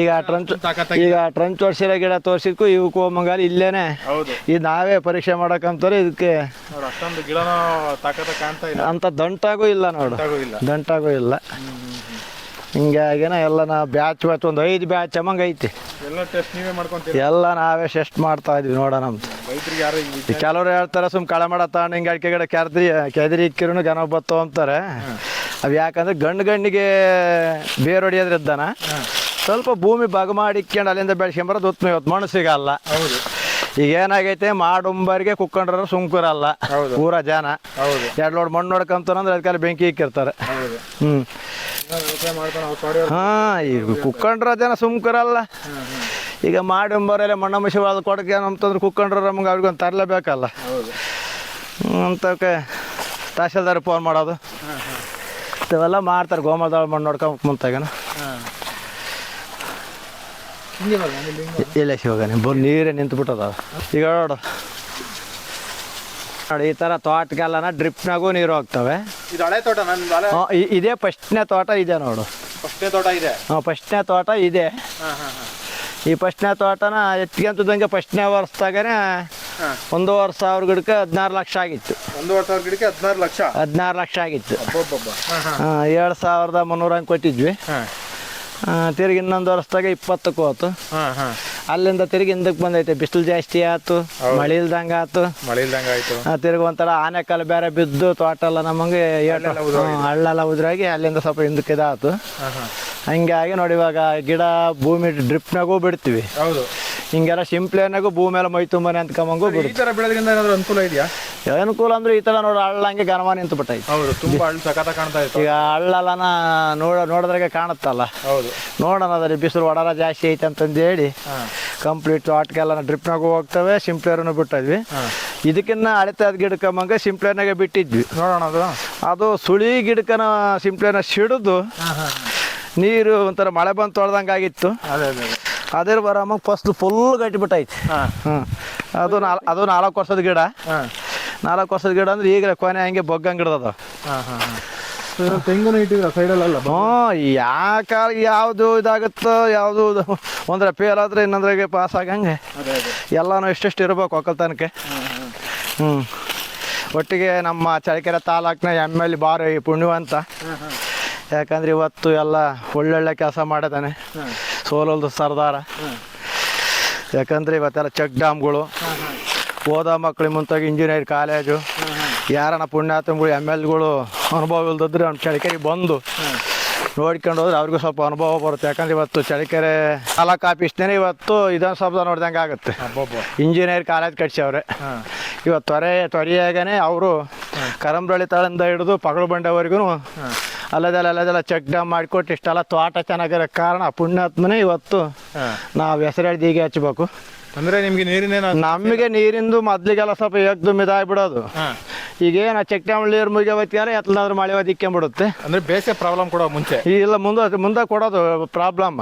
ಈಗ ಟ್ರಂಚ್ ತಾಕತ್ತಾಗಿ ಈಗ ಟ್ರಂಚ್ ಹೊಡ್ಸಿರೋ ಗಿಡ ತೋರ್ಸಿದ್ಕು ಇವಕ್ಕೂ ಹೋಮಂಗಾಲ ಇಲ್ಲೇನೆ. ಇದು ನಾವೇ ಪರೀಕ್ಷೆ ಮಾಡಕ್ಕಂತಾರೆ ಇದಕ್ಕೆ ಅಂತ ದಂಟಾಗೂ ಇಲ್ಲ ನೋಡು. ದಂಟಾಗೂ ಇಲ್ಲ. ಹಿಂಗಾಗಿನ ಎಲ್ಲ ನಾ ಬ್ಯಾಚ್ ಬ್ಯಾಚ್ ಒಂದು ಐದು ಬ್ಯಾಚ್ ಅಮ್ಮಂಗೆ ಐತಿ. ಎಲ್ಲ ಟೆಸ್ಟ್ ನೀವೇ ಮಾಡ್ಕೊಂತೀವಿ ಎಲ್ಲ ನಾವೇ ಶೆಸ್ಟ್ ಮಾಡ್ತಾ ಇದ್ವಿ ನೋಡೋಣ ಅಂತ ರೈತರಿಗೆ ಯಾರು ಈ ಈ ಕೆಲವ್ರು ಹೇಳ್ತಾರೆ ಸುಮ್ ಕಳೆ ಮಾಡ ಹಿಂಗ ಅಡಿಕೆ ಗಿಡ ಕೆರ್ದ್ರಿ ಕೆದರಿ ಇಕ್ಕಿರೂ ಗನ ಬತ್ತು ಅಂತಾರೆ. ಅವು ಯಾಕಂದ್ರೆ ಗಂಡು ಗಂಡಿಗೆ ಬೇರೆ ಹೊಡಿಯೋದ್ರಿದ್ದಾನ ಸ್ವಲ್ಪ ಭೂಮಿ ಬಗ ಮಾಡಿಕ್ಕೊಂಡು ಅಲ್ಲಿಂದ ಬೆಳೆಸ್ಕೊಂಬರೋದು ಉತ್ತಮ ಇವತ್ತು ಮಣ್ಣು ಸಿಗಲ್ಲ ಹೌದು. ಈಗ ಏನಾಗೈತೆ ಮಾಡುಂಬರಿಗೆ ಕುಕ್ಕೊಂಡ್ರ ಸುಮ್ಕುರಲ್ಲ ಹೌದು. ಊರ ಜನ. ಹೌದು. ಎರಡು ಲೋಡ್ ಮಣ್ಣು ನೋಡ್ಕೊಂತಾನಂದ್ರೆ ಅದಕ್ಕೆ ಬೆಂಕಿ ಇಕ್ಕಿರ್ತಾರೆ. ಹೌದು. ಹ್ಞೂ ಹಾಂ ಈಗ ಕುಕ್ಕೊಂಡ್ರ ಜನ ಸುಮ್ಕರಲ್ಲ ಈಗ ಮಾಡುಂಬರೆಲ್ಲ ಮಣ್ಣ ಮಸಿ ಒಳಗೆ ಕೊಡಕ್ಕೆ ಅಂತಂದ್ರೆ ಕುಕ್ಕೊಂಡ್ರ ನಮ್ಗೆ ಅವ್ರಿಗೊಂದು ತರಲೇಬೇಕಲ್ಲ. ಹೌದು. ಅಂತಕ್ಕೆ ತಹಸೀಲ್ದಾರ್ ಫೋನ್ ಮಾಡೋದು. ಇವೆಲ್ಲ ಮಾಡ್ತಾರೆ ಗೋಮದಳ ಮಣ್ಣು ನೋಡ್ಕೊಂಡ್ ಮುಂತಾಗನ ಹಾಂ ಹಿಂಗೆ ಬರೋದು ಇಲ್ಲಿ ಶಿವಗಾನೆ ಬರ್ ನೀರೇ ನಿಂತು ಬಿಟ್ಟದ ಈಗ ನೋಡು. ನೋಡಿ ಈ ಥರ ತೋಟಗೆಲ್ಲನ ಡ್ರಿಪ್ನಾಗೂ ನೀರು ಹೋಗ್ತವೆ. ಇದು ಹಳೆ ತೋಟ ಇದೇ ಫಸ್ಟ್ನೇ ತೋಟ ಇದೆ ನೋಡು. ಫಸ್ಟ್ನೇ ತೋಟ ಇದೆ. ಹಾಂ ಫಸ್ಟ್ನೇ ತೋಟ ಇದೆ. ಹಾಂ ಹಾಂ ಹಾಂ. ಈ ಫಸ್ಟ್ನೇ ತೋಟನ ಎತ್ಕೊಂತದಂಗೆ ಫಸ್ಟ್ನೇ ವರ್ಷದಾಗನೇ ಒಂದೂವರೆ ಸಾವಿರ ಗಿಡಕ್ಕೆ ಹದಿನಾರು ಲಕ್ಷ ಆಗಿತ್ತು. ಒಂದೂವರೆ ಸಾವಿರ ಗಿಡಕ್ಕೆ ಹದಿನಾರು ಲಕ್ಷ. ಹದಿನಾರು ಲಕ್ಷ ಆಗಿತ್ತು. ಏಳು ಸಾವಿರದ ಮುನ್ನೂರ ಹಂಗೆ ಕೊಟ್ಟಿದ್ವಿ. ತಿರ್ಗಿ ಇನ್ನೊಂದು ವರ್ಷದಾಗ ಇಪ್ಪತ್ತಕ್ಕೆ ಹೋತು ಅಲ್ಲಿಂದ ತಿರುಗಿ ಹಿಂದಕ್ಕೆ ಬಂದೈತೆ. ಬಿಸಿಲು ಜಾಸ್ತಿ ಆಯ್ತು ಮಳೆ ಇಲ್ದಂಗ ಆಯ್ತು ಮಳೆ ಇಲ್ದಂಗೆ ಆಯಿತು. ಆ, ತಿರ್ಗಿ ಒಂಥರ ಆನೆಕಲ್ಲು ಬೇರೆ ಬಿದ್ದು ತೋಟ ಎಲ್ಲ ನಮಗೆ ಹಳ್ಳೆಲ್ಲ ಉದುರಾಗಿ ಅಲ್ಲಿಂದ ಸ್ವಲ್ಪ ಹಿಂದಕ್ಕೆ ಇದಾಯ್ತು ಹಂಗಾಗಿ ನೋಡಿ ಇವಾಗ ಗಿಡ ಭೂಮಿ ಡ್ರಿಪ್ನಾಗೂ ಬಿಡ್ತೀವಿ. ಹೌದು. ಹಿಂಗೆಲ್ಲ ಸಿಂಪ್ಲೇನಾಗೂ ಭೂಮಿ ಎಲ್ಲ ಮೈ ತುಂಬನೆ ಅಂತ್ಕೊಂಬಂಗೂ ಈ ಬಿಡ್ತೀವಿ. ಥರ ಬೆಳೆದ್ರಿಂದ ಏನಾದರೂ ಅನುಕೂಲ ಇದೆಯಾ? ಅನುಕೂಲ ಅಂದ್ರೆ ಈ ತರ ನೋಡಿ ಹಳ್ಳಂಗೆ ಗನಮ ನಿಂತು ಬಿಟ್ಟೈತಿ. ಹೌದು ತುಂಬಾ ಹಳ್ಳು ಸಖತ ಕಾಣ್ತಾ ಇತ್ತು. ಈಗ ಹಳ್ಳೆಲ್ಲನ ನೋಡ ನೋಡಿದ್ರಾಗೆ ಕಾಣುತ್ತಲ್ಲ. ಹೌದು. ನೋಡೋಣ ಅದ್ರಲ್ಲಿ ಬಿಸಿಲು ಒಡರ ಜಾಸ್ತಿ ಐತೆ ಅಂತಂದು ಹೇಳಿ. ಕಂಪ್ಲೀಟ್ ತೋಟಕ್ಕೆಲ್ಲ ಡ್ರಿಪ್ನಾಗೂ ಹೋಗ್ತವೆ ಸಿಂಪ್ಲೇರನ್ನು ಬಿಟ್ಟಿದ್ವಿ. ಇದಕ್ಕಿನ್ನ ಅಳಿತಾದ ಮಂಗ ಸಿಂಪ್ಲೇರ್ನಾಗೆ ಬಿಟ್ಟಿದ್ವಿ. ನೋಡೋಣ ಅದು. ಅದು ಸುಳಿ ಗಿಡಕ್ಕನ ಸಿಂಪ್ಲೇನ ಸಿಡಿದು ನೀರು ಒಂಥರ ಮಳೆ ಬಂದು ತೊಳೆದಂಗೆ ಆಗಿತ್ತು. ಅದೇ ಅದೇ ಅದೇ. ಫಸ್ಟ್ ಫುಲ್ ಗಟ್ಟಿಬಿಟ್ಟೈತಿ ಹಾಂ. ಹ್ಞೂ ಅದು ನಾಲ್ ಅದು ನಾಲ್ಕು ವರ್ಷದ ಗಿಡ. ನಾಲ್ಕು ವರ್ಷದ ಗಿಡ ಅಂದ್ರೆ ಈಗ ಕೊನೆ ಹಂಗೆ ಬೊಗ್ಗಂಗೆ ಗಿಡದ ತೆಂಗುನು ಇಟ್ಟಿದ್ರ ಸೈಡಲ್ಲ ಹ್ಞೂ ಯಾಕ ಯಾವುದು ಇದಾಗುತ್ತೋ ಯಾವುದು ಒಂದ್ರೆ ಫೇಲ್ ಆದ್ರೆ ಇನ್ನೊಂದ್ರಾಗೆ ಪಾಸ್ ಆಗಂಗೆ. ಎಲ್ಲಾನು ಇಷ್ಟೆಷ್ಟು ಇರ್ಬೇಕು ಒಕ್ಕಲ್ತನಕ್ಕೆ ಹ್ಞೂ ಒಟ್ಟಿಗೆ ನಮ್ಮ ಚಳಿಕೆರೆ ತಾಲೂಕಿನ ಎಂ ಎಲ್ ಬಾರಿ ಪುಣ್ಯವಂತ. ಯಾಕಂದ್ರೆ ಇವತ್ತು ಎಲ್ಲ ಒಳ್ಳೊಳ್ಳೆ ಕೆಲಸ ಮಾಡಿದಾನೆ ಸೋಲೊಂದು ಸರ್ದಾರ. ಯಾಕಂದ್ರೆ ಇವತ್ತೆಲ್ಲ ಚೆಕ್ ಡ್ಯಾಮ್ಗಳು. ಓದ ಮಕ್ಳಿಗೆ ಮುಂತಾಗಿ ಇಂಜಿನಿಯರ್ ಕಾಲೇಜು ಯಾರನ ಪುಣ್ಯಾತ್ಮಗಳು ಎಂ ಗಳು ಅನುಭವ ಇಲ್ದಿದ್ರೆ ಅವ್ನು ಚಳಿಕೆರೆ ಬಂದು ನೋಡ್ಕೊಂಡು ಹೋದ್ರೆ ಅವ್ರಿಗೂ ಸ್ವಲ್ಪ ಅನುಭವ ಬರುತ್ತೆ. ಯಾಕಂದ್ರೆ ಇವತ್ತು ಚಳಿಕೆರೆ ತಾಲೂಕು ಆಫೀಸ್ನೇ ಇವತ್ತು ವಿಧಾನಸೌಧ ನೋಡ್ದಂಗೆ ಆಗುತ್ತೆ. ಇಂಜಿನಿಯರ್ ಕಾಲೇಜ್ ಕಟ್ಸವ್ರೆ ಅವರೇ ಇವತ್ತು ತೊರೆ ತೊರೆಯಾಗೇ ಅವರು ಕರಂಬಳಿ ತಳಿಂದ ಹಿಡಿದು ಪಗಳು ಬಂಡೆವರೆಗೂ ಅಲ್ಲದೆಲ್ಲ ಅಲ್ಲದೆಲ್ಲ ಚೆಕ್ ಡ್ಯಾಮ್ ಮಾಡಿಕೊಟ್ಟು ಇಷ್ಟೆಲ್ಲ ತೋಟ ಚೆನ್ನಾಗಿರೋ ಕಾರಣ ಪುಣ್ಯಾತ್ಮನೇ ಇವತ್ತು ನಾವು ಹೆಸರು ಹೀಗೆ ಹಚ್ಚಬೇಕು. ಅಂದ್ರೆ ನಿಮಗೆ ನೀರಿನ ನಮಗೆ ನೀರಿಂದು ಮೊದ್ಲಿಗೆಲ್ಲ ಸ್ವಲ್ಪ ಏಕ್ದಮ್ ಇದಾಗ್ಬಿಡೋದು. ಈಗೇನು ಚೆಕ್ ಡ್ಯಾಮ್ ನೀರು ಮುಗಿಯವತ್ತಿಗಾರೆ ಎತ್ತಲಾದ್ರೂ ಮಳೆ ಒದಿಕ್ಕೊಂಬಿಡುತ್ತೆ. ಅಂದ್ರೆ ಬೇಸಿಗೆ ಪ್ರಾಬ್ಲಮ್ ಕೊಡೋ ಮುಂಚೆ? ಇಲ್ಲ ಮುಂದೆ ಮುಂದೆ ಕೊಡೋದು ಪ್ರಾಬ್ಲಮ್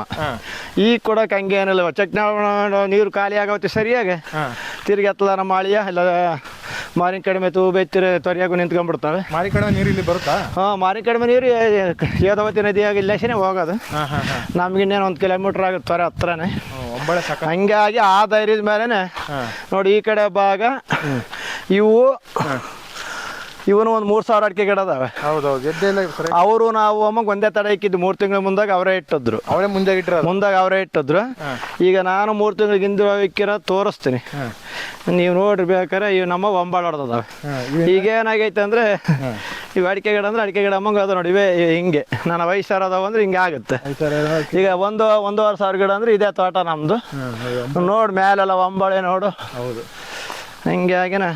ಈಗ ಕೊಡೋಕೆ ಹಂಗೇನಿಲ್ಲ. ಚೆಕ್ ಡ್ಯಾಮ್ ನೀರು ಖಾಲಿ ಆಗೋತಿ ಸರಿಯಾಗಿ ತಿರ್ಗಿ ಎತ್ತಲಾರ ಮಾಳಿಯ ಇಲ್ಲ ಮಾರಿನ ಕಡಿಮೆ ತೂ ಬೆತ್ತಿರ ತೊರೆಯಾಗೂ ನಿಂತ್ಕೊಂಡ್ಬಿಡ್ತವೆ. ಮಾರಿ ಕಡಿಮೆ ನೀರು ಇಲ್ಲಿ ಬರುತ್ತಾ? ಹಾಂ ಮಾರಿನ ಕಡಿಮೆ ನೀರು ಯೇದವತಿ ನದಿಯಾಗಿ ಇಲ್ಲೇಸೇ ಹೋಗೋದು. ನಮ್ಗೆ ಇನ್ನೇನು ಒಂದು ಕಿಲೋಮೀಟ್ರ್ ಆಗುತ್ತೆ ತೊರೆ ಹತ್ರನೇ. ಹಂಗಾಗಿ ಆ ಧೈರ್ಯದ ಮೇಲೆನೆ ನೋಡಿ ಈ ಕಡೆ ಭಾಗ ಇವು ಇವನು ಒಂದು ಮೂರು ಸಾವಿರ ಅಡಿಕೆ ಗಿಡ ಅದಾವೆ. ಹೌದೌದು ಇಲ್ಲ ಅವರು ನಾವು ಅಮ್ಮಗೆ ಒಂದೇ ತಡ ಇಕ್ಕಿದ್ದು ಮೂರು ತಿಂಗಳ ಮುಂದಾಗ ಅವರೇ ಇಟ್ಟಿದ್ರು. ಅವರೇ ಮುಂದೆ ಇಟ್ಟಿರೋದು ಮುಂದಾಗ ಅವರೇ ಇಟ್ಟಿದ್ರು. ಈಗ ನಾನು ಮೂರು ತಿಂಗಳ ಹಿಂದೆ ಇಕ್ಕಿರೋ ತೋರಿಸ್ತೀನಿ. ನೀವು ನೋಡ್ರಿ ಬೇಕಾರೆ ಇವು ನಮ್ಮ ಒಂಬಾಳ ಹೊಡೆದವೆ ಈಗೇನಾಗೈತೆ ಈಗ ಏನಾಗೈತೆ ಅಂದರೆ ಇವು ಅಡಿಕೆ ಗಿಡ ಅಂದ್ರೆ ಅಡಿಕೆ ಗಿಡ ಅಮ್ಮಂಗೆ ಅದು ನೋಡಿ ಇವೇ ಹಿಂಗೆ. ನನ್ನ ವಯಸ್ಸಾರ ಅದಾವ ಅಂದ್ರೆ ಹಿಂಗೆ ಆಗುತ್ತೆ. ಈಗ ಒಂದು ಒಂದೂವರೆ ಸಾವಿರ ಗಿಡ ಅಂದ್ರೆ ಇದೇ ತೋಟ ನಮ್ಮದು ನೋಡ್ ಹೌದು ಮೇಲೆಲ್ಲ ಒಂಬಾಳೆ ನೋಡು. ಹೌದು. ಹಿಂಗಾಗಿನ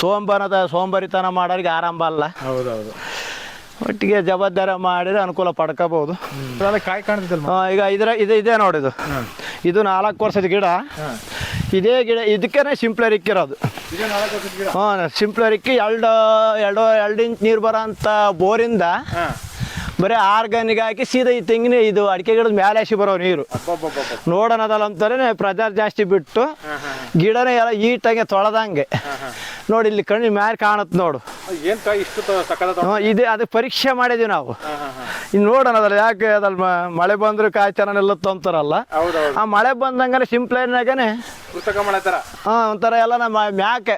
ಸೋಂಬಾರದ ಸೋಂಬರಿತನ ಮಾಡೋರಿಗೆ ಆರಂಭ ಅಲ್ಲ. ಹೌದೌದು. ಒಟ್ಟಿಗೆ ಜವಾಬ್ದಾರಿ ಮಾಡಿದ್ರೆ ಅನುಕೂಲ ಪಡ್ಕೋಬಹುದು. ಅಲ್ಲ ಕಾಯಿ ಕಾಣ್ತಿದ್ದಲ್ಲ ಈಗ ಇದರ ಇದು ಇದೆ ನೋಡಿದು ಇದು. ನಾಲ್ಕು ವರ್ಷದ ಗಿಡ. ಇದೇ ಗಿಡ ಇದಕ್ಕೇನೆ ಸಿಂಪ್ಲರ್ ಇಕ್ಕಿರೋದು ಹಾಂ ಸಿಂಪ್ಲರ್ ಇಕ್ಕಿ ಎರಡು ಎರಡು ಎರಡು ಇಂಚ್ ನೀರು ಬರೋ ಅಂಥ ಬೋರಿಂದ ಬರೀ ಆರ್ಗಾನಿಕ್ ಹಾಕಿ ಸೀದಾ ಈ ತೆಂಗಿನ ಇದು ಅಡಿಕೆ ಗಿಡದ ಮೇಲೆ ಹಸಿ ಬರೋ ನೀರು. ನೋಡೋಣದಲ್ಲ ಅಂತಾರೆ ಪ್ರಜಾರ್ ಜಾಸ್ತಿ ಬಿಟ್ಟು ಗಿಡನೇ ಎಲ್ಲ ಈಟಾಗೆ ತೊಳೆದಂಗೆ. ನೋಡಿ ಇಲ್ಲಿ ಕಣ್ಣು ಮ್ಯಾಲೆ ಕಾಣುತ್ತೆ ನೋಡು. ಅದಕ್ಕೆ ಇದೆ ಅದು ಪರೀಕ್ಷೆ ಮಾಡಿದೀವಿ ನಾವು. ಇನ್ನು ನೋಡೋಣ ಅದ್ರಲ್ಲಿ ಯಾಕೆ ಅದಲ್ ಮಳೆ ಬಂದ್ರೆ ಕಾಯಿ ಚೆನ್ನಾಗಿ ಅಂತಾರಲ್ಲ. ಆ ಮಳೆ ಬಂದಂಗಾನೆ ಸಿಂಪಲ್ ಕೃತಕ ಹಾ ಥರ ಹಾಂ ಒಂಥರ ಎಲ್ಲ ನಮ್ಮ ಮ್ಯಾಕೆ.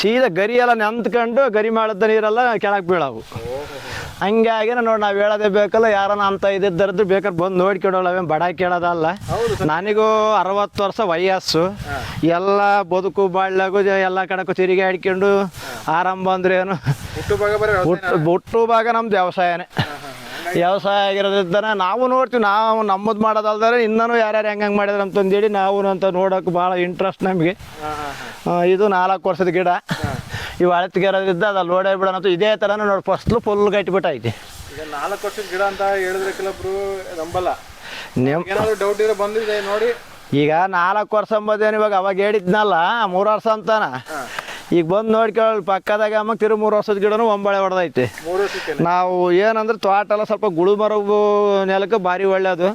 ಸೀದಾ ಗರಿ ಎಲ್ಲ ನೆಂತ್ಕೊಂಡು ಗರಿ ಮಾಡಿದ ನೀರೆಲ್ಲ ಕೆಳಗೆ ಬೀಳವು. ಹಂಗಾಗಿ ನೋಡಿ ನಾವು ಹೇಳೋದೇ ಬೇಕಲ್ಲ ಯಾರನ್ನ ಅಂತ ಇದ್ದಿದ್ದರದ್ದು ಬೇಕಾದ್ರೆ ಬಂದು ಕೇಳೋಲ್ಲ ಅವೇನು ಬಡ ಕೇಳೋದಲ್ಲ. ನನಗೂ ಅರವತ್ತು ವರ್ಷ ವಯಸ್ಸು. ಎಲ್ಲ ಬದುಕು ಬಾಳ್ಯಾಗು ಎಲ್ಲಾ ಎಲ್ಲ ಕಡೆಗೂ ತಿರುಗಾಡ್ಕೊಂಡು ಆರಂಭ ಅಂದ್ರೆ ಏನು ಹುಟ್ಟು ಭಾಗ ನಮ್ದು ವ್ಯವಸಾಯನೇ. ವ್ಯವಸಾಯ ಆಗಿರೋದ್ರಿಂದ ನಾವು ನೋಡ್ತೀವಿ ನಾವು ನಮ್ಮದು ಮಾಡೋದಲ್ದರೆ ಇನ್ನೂ ಯಾರ್ಯಾರು ಹೆಂಗೆ ಮಾಡಿದ್ರು ಅಂತಂದೇಳಿ ನಾವು ಅಂತ ನೋಡೋಕೆ ಭಾಳ ಇಂಟ್ರೆಸ್ಟ್ ನಮಗೆ. ಇದು ನಾಲ್ಕು ವರ್ಷದ ಗಿಡ. ಇವು ಅಳತಿಗಿರೋದ್ರಿಂದ ಅದು ಲೋಡ್ ಆಗಿಬಿಡೋಣ ಅಂತ ಇದೇ ಥರನೇ ನೋಡಿ ಫಸ್ಲು ಫುಲ್ ಗಟ್ಟಿಬಿಟ್ಟೈತಿ ಈಗ ನಾಲ್ಕು ವರ್ಷದ ಗಿಡ ಅಂತ ಹೇಳಿದ್ರೆ ಕೆಲವೊಬ್ರು ನಂಬಲ್ಲ. ಏನಾದ್ರು ಡೌಟ್ ಇರೋ ಬಂದಿದೆ ನೋಡಿ. ಈಗ ನಾಲ್ಕು ವರ್ಷ ಅಂಬೋದೇನು ಇವಾಗ ಅವಾಗ ಹೇಳಿದ್ನಲ್ಲ ಮೂರು ವರ್ಷ ಅಂತಾನ. ಈಗ ಬಂದು ನೋಡ್ಕೊಳ್ಳಿ ಪಕ್ಕದಾಗ ಅಮ್ಮ ತಿರು ಮೂರು ವರ್ಷದ ಗಿಡನೂ ಒಂಬಳೆ ಹೊಡೆದೈತಿ. ನಾವು ಏನಂದ್ರೆ ತೋಟ ಎಲ್ಲ ಸ್ವಲ್ಪ ಗುಳು ನೆಲಕ್ಕೆ ಭಾರಿ ಒಳ್ಳೇದು.